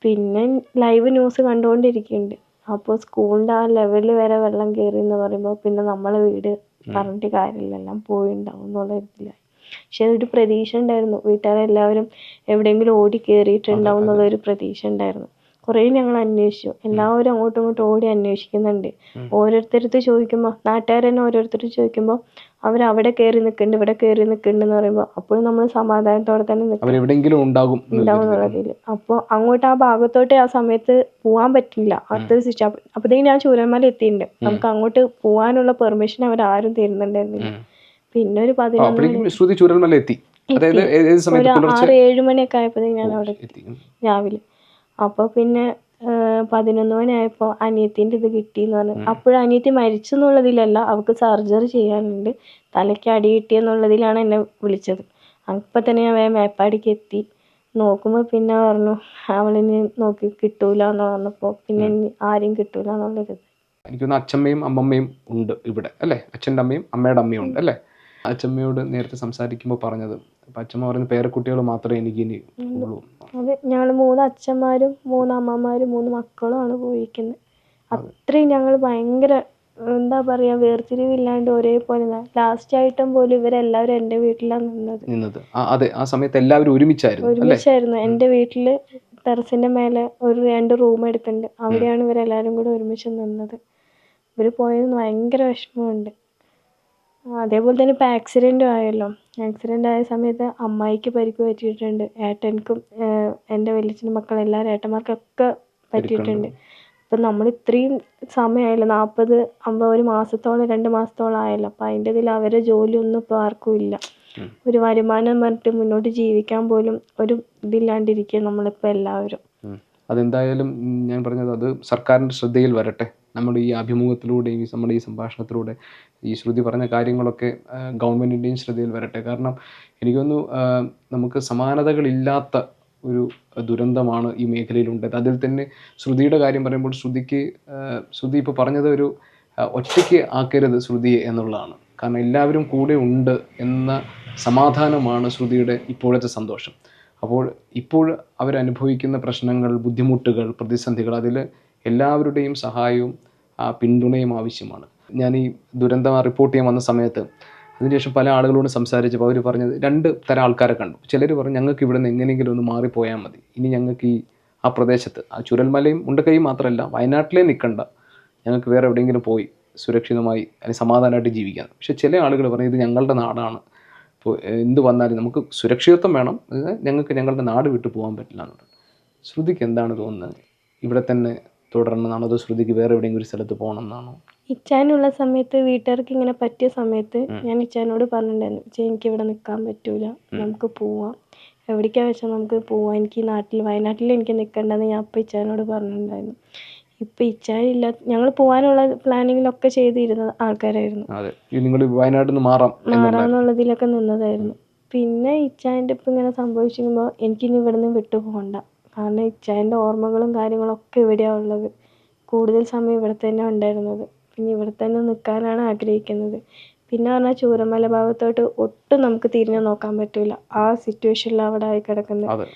പിന്നെ ലൈവ് ന്യൂസ് കണ്ടുകൊണ്ടിരിക്കുന്നുണ്ട് അപ്പോൾ സ്കൂളിന്റെ ആ ലെവലിൽ വരെ വെള്ളം കയറി എന്ന് പറയുമ്പോൾ പിന്നെ നമ്മളെ വീട് പറഞ്ഞിട്ട് കാര്യമില്ല. എല്ലാം പോയിണ്ടാവും എന്നുള്ള ഇതിലായി പക്ഷെ ഒരു പ്രതീക്ഷ ഉണ്ടായിരുന്നു. വീട്ടുകാരെല്ലാവരും എവിടെയെങ്കിലും ഓടി കയറിയിട്ടുണ്ടാവും എന്നുള്ള ഒരു പ്രതീക്ഷ ഉണ്ടായിരുന്നു. കുറേ ഞങ്ങൾ അന്വേഷിച്ചു. എല്ലാവരും അങ്ങോട്ടും ഇങ്ങോട്ടും ഓടി അന്വേഷിക്കുന്നുണ്ട്. ഓരോരുത്തരത്ത് ചോദിക്കുമ്പോൾ നാട്ടുകാർ തന്നെ ഓരോരുത്തർ ചോദിക്കുമ്പോൾ അവർ അവിടെ കയറി നിൽക്കുന്നുണ്ട് ഇവിടെ കയറി നിൽക്കുന്നുണ്ട് എന്ന് പറയുമ്പോൾ അപ്പോഴും നമ്മൾ സമാധാനത്തോടെ തന്നെ നിൽക്കും അവരെവിടെയെങ്കിലും ഉണ്ടാകും ഉണ്ടാവും എന്നുള്ളതിൽ അപ്പോൾ അങ്ങോട്ട് ആ ഭാഗത്തോട്ട് ആ സമയത്ത് പോകാൻ പറ്റില്ല. അടുത്തൊരു സിസ്റ്റം. അപ്പോഴത്തേക്കും ഞാൻ ചൂരന്മാരെ എത്തിയിട്ടുണ്ട്. നമുക്ക് അങ്ങോട്ട് പോകാനുള്ള പെർമിഷൻ അവർ ആരും തരുന്നുണ്ടായിരുന്നില്ല പിന്നെ ഒരു പതിനൊന്ന് എത്തി. ഒരു ആറ് ഏഴ് മണിയൊക്കെ ആയപ്പോഴത്തേക്കും ഞാൻ അവിടെ എത്തി. രാവിലെ. അപ്പോൾ പിന്നെ പതിനൊന്ന് മണിയായപ്പോൾ അനിയത്തിന്റെ ഇത് കിട്ടിയെന്ന് പറഞ്ഞു. അപ്പോഴും അനിയത്തി മരിച്ചു എന്നുള്ളതിലല്ല അവൾക്ക് സർജറി ചെയ്യാനുണ്ട്. തലയ്ക്ക് അടി കിട്ടിയെന്നുള്ളതിലാണ് എന്നെ വിളിച്ചത്. അപ്പം തന്നെ ഞാൻ വേഗം മേപ്പാടിക്ക് എത്തി. നോക്കുമ്പോൾ പിന്നെ പറഞ്ഞു അവളിനി നോക്കി കിട്ടൂല എന്ന് പറഞ്ഞപ്പോൾ പിന്നെ ആരും ആരെയും കിട്ടൂല എനിക്ക് എനിക്കൊന്ന് അച്ഛമ്മയും അമ്മമ്മയും ഉണ്ട് ഇവിടെ അല്ലേ? അച്ഛന്റെ അമ്മയും അമ്മയുടെ അമ്മയും ഉണ്ട് അല്ലേ? അച്ഛമ്മയോട് നേരത്തെ സംസാരിക്കുമ്പോൾ പറഞ്ഞത്. അപ്പം അച്ഛമ്മ പറയുന്ന പേരക്കുട്ടികൾ മാത്രമേ എനിക്ക് ഇനി ഉള്ളൂ. അതെ ഞങ്ങൾ മൂന്ന് അച്ഛന്മാരും മൂന്ന് അമ്മമാരും മൂന്ന് മക്കളുമാണ് പോയിരിക്കുന്നത് അത്രയും ഞങ്ങൾ ഭയങ്കര എന്താ പറയാ വേർതിരിവില്ലാണ്ട് ഒരേപോലെ ലാസ്റ്റ് ആയിട്ടും പോലും ഇവരെല്ലാവരും എന്റെ വീട്ടിലാണ് നിന്നത്. നിന്നത്. അതെ ആ സമയത്ത് എല്ലാവരും ഒരുമിച്ചായിരുന്നു ഒരുമിച്ചായിരുന്നു. എന്റെ വീട്ടിൽ ടെറസിന്റെ മേലെ ഒരു രണ്ട് റൂം എടുത്തിട്ടുണ്ട്. അവിടെയാണ് ഇവരെല്ലാവരും കൂടെ ഒരുമിച്ച് നിന്നത്. ഇവർ പോയതിന് ഭയങ്കര വിഷമമുണ്ട്. അതേപോലെ തന്നെ ഇപ്പം ആക്സിഡന്റും ആയല്ലോ. ആക്സിഡന്റ് ആയ സമയത്ത് അമ്മായിക്ക് പരിക്ക് പറ്റിയിട്ടുണ്ട്. ഏട്ടനിക്കും എന്റെ വലിയച്ഛന്റെ മക്കൾ എല്ലാവരും ഏട്ടന്മാർക്കൊക്കെ പറ്റിയിട്ടുണ്ട്. അപ്പം നമ്മൾ ഇത്രയും സമയമായല്ലോ നാൽപ്പത് അമ്പത് ഒരു മാസത്തോളം രണ്ട് മാസത്തോളം ആയല്ലോ. അപ്പം അതിന്റെ ഇതിൽ അവരെ ജോലിയൊന്നും ഇപ്പോൾ ആർക്കും ഇല്ല. ഒരു വരുമാനം പറഞ്ഞിട്ട് മുന്നോട്ട് ജീവിക്കാൻ പോലും ഒരു ഇതില്ലാണ്ടിരിക്കുക നമ്മളിപ്പോൾ എല്ലാവരും. അതെന്തായാലും ഞാൻ പറഞ്ഞത് അത് സർക്കാരിന്റെ ശ്രദ്ധയിൽ വരട്ടെ. നമ്മുടെ ഈ അഭിമുഖത്തിലൂടെയും നമ്മുടെ ഈ സംഭാഷണത്തിലൂടെ ഈ ശ്രുതി പറഞ്ഞ കാര്യങ്ങളൊക്കെ ഗവൺമെന്റിന്റെയും ശ്രദ്ധയിൽ വരട്ടെ. കാരണം എനിക്ക് എനിക്കൊന്നു നമുക്ക് സമാനതകളില്ലാത്ത ഒരു ദുരന്തമാണ് ഈ മേഖലയിലുണ്ടായത് അതിൽ തന്നെ ശ്രുതിയുടെ കാര്യം പറയുമ്പോൾ ശ്രുതിക്ക് ശ്രുതി ഇപ്പോൾ പറഞ്ഞത് ഒരു ഒറ്റയ്ക്ക് ആക്കരുത് ശ്രുതി എന്നുള്ളതാണ്. കാരണം എല്ലാവരും കൂടെ ഉണ്ട് എന്ന സമാധാനമാണ് ശ്രുതിയുടെ ഇപ്പോഴത്തെ സന്തോഷം. അപ്പോൾ ഇപ്പോൾ അവരനുഭവിക്കുന്ന പ്രശ്നങ്ങൾ ബുദ്ധിമുട്ടുകൾ പ്രതിസന്ധികൾ അതിൽ എല്ലാവരുടെയും സഹായവും പിന്തുണയും ആവശ്യമാണ്. ഞാൻ ഈ ദുരന്തം റിപ്പോർട്ട് ചെയ്യാൻ വന്ന സമയത്ത് അതിനുശേഷം പല ആളുകളോട് സംസാരിച്ചപ്പോൾ അവർ പറഞ്ഞത് രണ്ട് തരം ആൾക്കാരെ കണ്ടു. ചിലർ പറഞ്ഞു ഞങ്ങൾക്ക് ഇവിടെ നിന്ന് എങ്ങനെയെങ്കിലും ഒന്ന് മാറിപ്പോയാൽ മതി. ഇനി ഞങ്ങൾക്ക് ഈ ആ പ്രദേശത്ത് ആ ചുരൽമലയും മുണ്ടക്കൈയും മാത്രമല്ല വയനാട്ടിലേ നിൽക്കണ്ട. ഞങ്ങൾക്ക് വേറെ എവിടെയെങ്കിലും പോയി സുരക്ഷിതമായി അല്ലെങ്കിൽ സമാധാനമായിട്ട് ജീവിക്കാം. പക്ഷേ ചില ആളുകൾ പറഞ്ഞു ഇത് ഞങ്ങളുടെ നാടാണ്. ഇപ്പോൾ എന്ത് വന്നാലും നമുക്ക് സുരക്ഷിതത്വം വേണം. ഞങ്ങൾക്ക് ഞങ്ങളുടെ നാട് വിട്ടു പോകാൻ പറ്റില്ല എന്നുള്ളത്. ശ്രുതിക്ക് എന്താണ് തോന്നുന്നത്? ഇവിടെ തന്നെ തുടരണമെന്നാണോ അതോ ശ്രുതിക്ക് വേറെ എവിടെയെങ്കിലും ഒരു സ്ഥലത്ത് പോകണം എന്നാണോ ഇച്ചാനുള്ള സമയത്ത് വീട്ടുകാർക്ക് ഇങ്ങനെ പറ്റിയ സമയത്ത് ഞാൻ ഇച്ചാനോട് പറഞ്ഞിട്ടുണ്ടായിരുന്നു ഇച്ചാ എനിക്ക് ഇവിടെ നിൽക്കാൻ പറ്റൂല നമുക്ക് പോവാം. എവിടേക്കാ വെച്ചാൽ നമുക്ക് പോവാം എനിക്ക് നാട്ടിൽ വയനാട്ടിൽ എനിക്ക് നിൽക്കണ്ടെന്ന് ഞാൻ അപ്പം ഇച്ചാനോട് പറഞ്ഞിട്ടുണ്ടായിരുന്നു. ഇപ്പം ഇച്ചാനില്ല ഞങ്ങൾ പോകാനുള്ള പ്ലാനിങ്ങിലൊക്കെ ചെയ്തിരുന്ന ആൾക്കാരായിരുന്നു. അതെ നിങ്ങൾ വയനാട്ടിൽ നിന്ന് മാറാം മാറാന്നുള്ളതിലൊക്കെ നിന്നതായിരുന്നു. പിന്നെ ഇച്ചാന്റെ ഇപ്പം ഇങ്ങനെ സംഭവിച്ചിരിക്കുമ്പോൾ എനിക്കിനി ഇവിടുന്ന് വിട്ടു പോകണ്ട. കാരണം ഇച്ചായന്റെ ഓർമ്മകളും കാര്യങ്ങളൊക്കെ ഇവിടെയാണ് ഉള്ളത്. കൂടുതൽ സമയം ഇവിടെ തന്നെ ഉണ്ടായിരുന്നത്. പിന്നെ ഇവിടെ തന്നെ നിൽക്കാനാണ് ആഗ്രഹിക്കുന്നത്. പിന്നെ പറഞ്ഞാൽ ചൂരമല ഭാഗത്തോട്ട് ഒട്ടും നമുക്ക് തിരിഞ്ഞു നോക്കാൻ പറ്റില്ല ആ സിറ്റുവേഷനിൽ അവിടെ ആയി കിടക്കുന്നത്.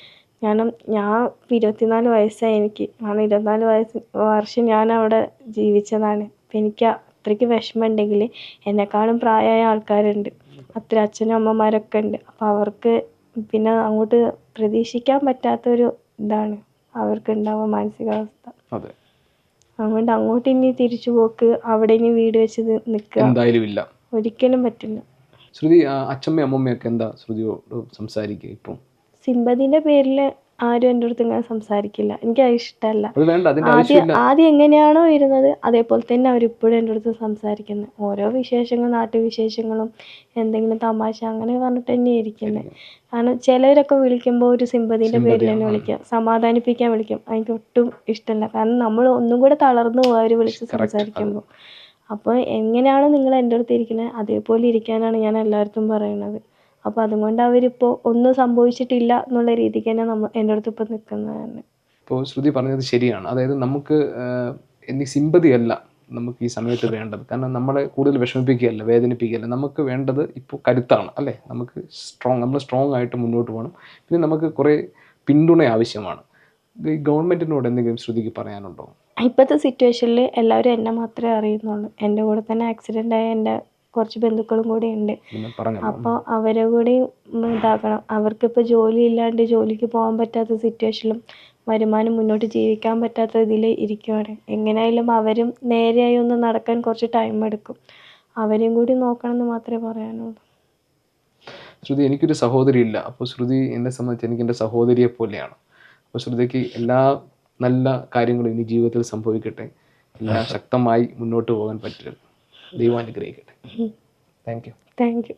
കാരണം ഞാൻ ഇരുപത്തിനാല് വയസ്സായി എനിക്ക്. കാരണം ഇരുപത്തിനാല് വയസ്സ് വർഷം ഞാൻ അവിടെ ജീവിച്ചതാണ്. അപ്പം എനിക്ക് അത്രയ്ക്ക് വിഷമം ഉണ്ടെങ്കിൽ എന്നെക്കാളും പ്രായമായ ആൾക്കാരുണ്ട്. അത്ര അച്ഛനും അമ്മമാരൊക്കെ ഉണ്ട്. അപ്പോൾ അവർക്ക് പിന്നെ അങ്ങോട്ട് പ്രതീക്ഷിക്കാൻ പറ്റാത്തൊരു ഇതാണ്. അവർക്ക് ഉണ്ടാവുക മാനസികാവസ്ഥ. അതെ. അതുകൊണ്ട് അങ്ങോട്ട് ഇനി തിരിച്ചു പോക്ക് അവിടെ ഇനി വീട് വെച്ച് നിൽക്കുക എന്തായാലും ഇല്ല. ഒരിക്കലും പറ്റില്ല. ശ്രുതി അച്ഛമ്മയും അമ്മമ്മയൊക്കെ എന്താ ശ്രുതിയോട് സംസാരിക്കുക ഇപ്പം? സിമ്പതിന്റെ പേരിൽ ആരും എന്റെ അടുത്ത് ഇങ്ങനെ സംസാരിക്കില്ല. എനിക്ക് അത് ഇഷ്ടമല്ല ആദ്യം ആദ്യം എങ്ങനെയാണോ ഇരുന്നത് അതേപോലെ തന്നെ അവരിപ്പോഴും എന്റെ അടുത്ത് സംസാരിക്കുന്നത് ഓരോ വിശേഷങ്ങളും നാട്ടുവിശേഷങ്ങളും എന്തെങ്കിലും തമാശ അങ്ങനെ പറഞ്ഞിട്ട് തന്നെ ഇരിക്കുന്നത് കാരണം ചിലരൊക്കെ വിളിക്കുമ്പോൾ ഒരു സിമ്പതിന്റെ പേരിൽ തന്നെ വിളിക്കുക സമാധാനിപ്പിക്കാൻ വിളിക്കും. എനിക്ക് ഒട്ടും ഇഷ്ടമല്ല കാരണം നമ്മൾ ഒന്നും കൂടെ തളർന്നു പോകും അവർ വിളിച്ച് സംസാരിക്കുമ്പോൾ. അപ്പോൾ എങ്ങനെയാണോ നിങ്ങൾ എന്റെ അടുത്ത് ഇരിക്കുന്നത്? അതേപോലെ ഇരിക്കാനാണ് ഞാൻ എല്ലായിടത്തും പറയുന്നത്. അപ്പോൾ അതുകൊണ്ട് അവരിപ്പോൾ ഒന്നും സംഭവിച്ചിട്ടില്ല എന്നുള്ള രീതിക്ക് തന്നെ നമ്മൾ എന്റെ അടുത്ത് ഇപ്പോൾ നിൽക്കുന്നത് തന്നെ ഇപ്പോൾ ശ്രുതി പറഞ്ഞത് ശരിയാണ്. അതായത് നമുക്ക് എന്നീ സിമ്പതി അല്ല നമുക്ക് ഈ സമയത്ത് വേണ്ടത്. കാരണം നമ്മളെ കൂടുതൽ വിഷമിപ്പിക്കുകയല്ല വേദനിപ്പിക്കുകയല്ല. നമുക്ക് വേണ്ടത് ഇപ്പോൾ കരുത്താണ് അല്ലേ? നമുക്ക് സ്ട്രോങ് നമ്മൾ സ്ട്രോങ് ആയിട്ട് മുന്നോട്ട് പോകണം. പിന്നെ നമുക്ക് കുറേ പിന്തുണ ആവശ്യമാണ്. ഈ ഗവൺമെന്റിനോട് എന്തെങ്കിലും ശ്രുതിക്ക് പറയാനുണ്ടോ? ഇപ്പോഴത്തെ സിറ്റുവേഷനിൽ എല്ലാവരും എന്നെ മാത്രമേ അറിയുന്നുള്ളൂ. എന്റെ കൂടെ തന്നെ ആക്സിഡന്റ് ആയ എന്റെ കുറച്ച് ബന്ധുക്കളും കൂടി ഉണ്ട്. അപ്പൊ അപ്പോൾ അവരെ കൂടി ഇതാക്കണം. അവർക്കിപ്പോൾ ജോലി ഇല്ലാണ്ട് ജോലിക്ക് പോകാൻ പറ്റാത്ത സിറ്റുവേഷനിലും വരുമാനം മുന്നോട്ട് ജീവിക്കാൻ പറ്റാത്ത ഇതിൽ ഇരിക്കുവാണ്. എങ്ങനെയായാലും അവരും നേരെയായി ഒന്ന് നടക്കാൻ കുറച്ച് ടൈം എടുക്കും. അവരെയും കൂടി നോക്കണം എന്ന് മാത്രമേ പറയാനുള്ളൂ. ശ്രുതി എനിക്കൊരു സഹോദരി ഇല്ല. അപ്പോൾ ശ്രുതി എന്നെ സംബന്ധിച്ച് എനിക്ക് എന്റെ സഹോദരിയെ പോലെയാണ്. അപ്പോൾ ശ്രുതിക്ക് എല്ലാ നല്ല കാര്യങ്ങളും ഇനി ജീവിതത്തിൽ സംഭവിക്കട്ടെ. എല്ലാം ശക്തമായി മുന്നോട്ട് പോകാൻ പറ്റരുത് ദൈവം അനുഗ്രഹിക്കട്ടെ താങ്ക് യു താങ്ക് യു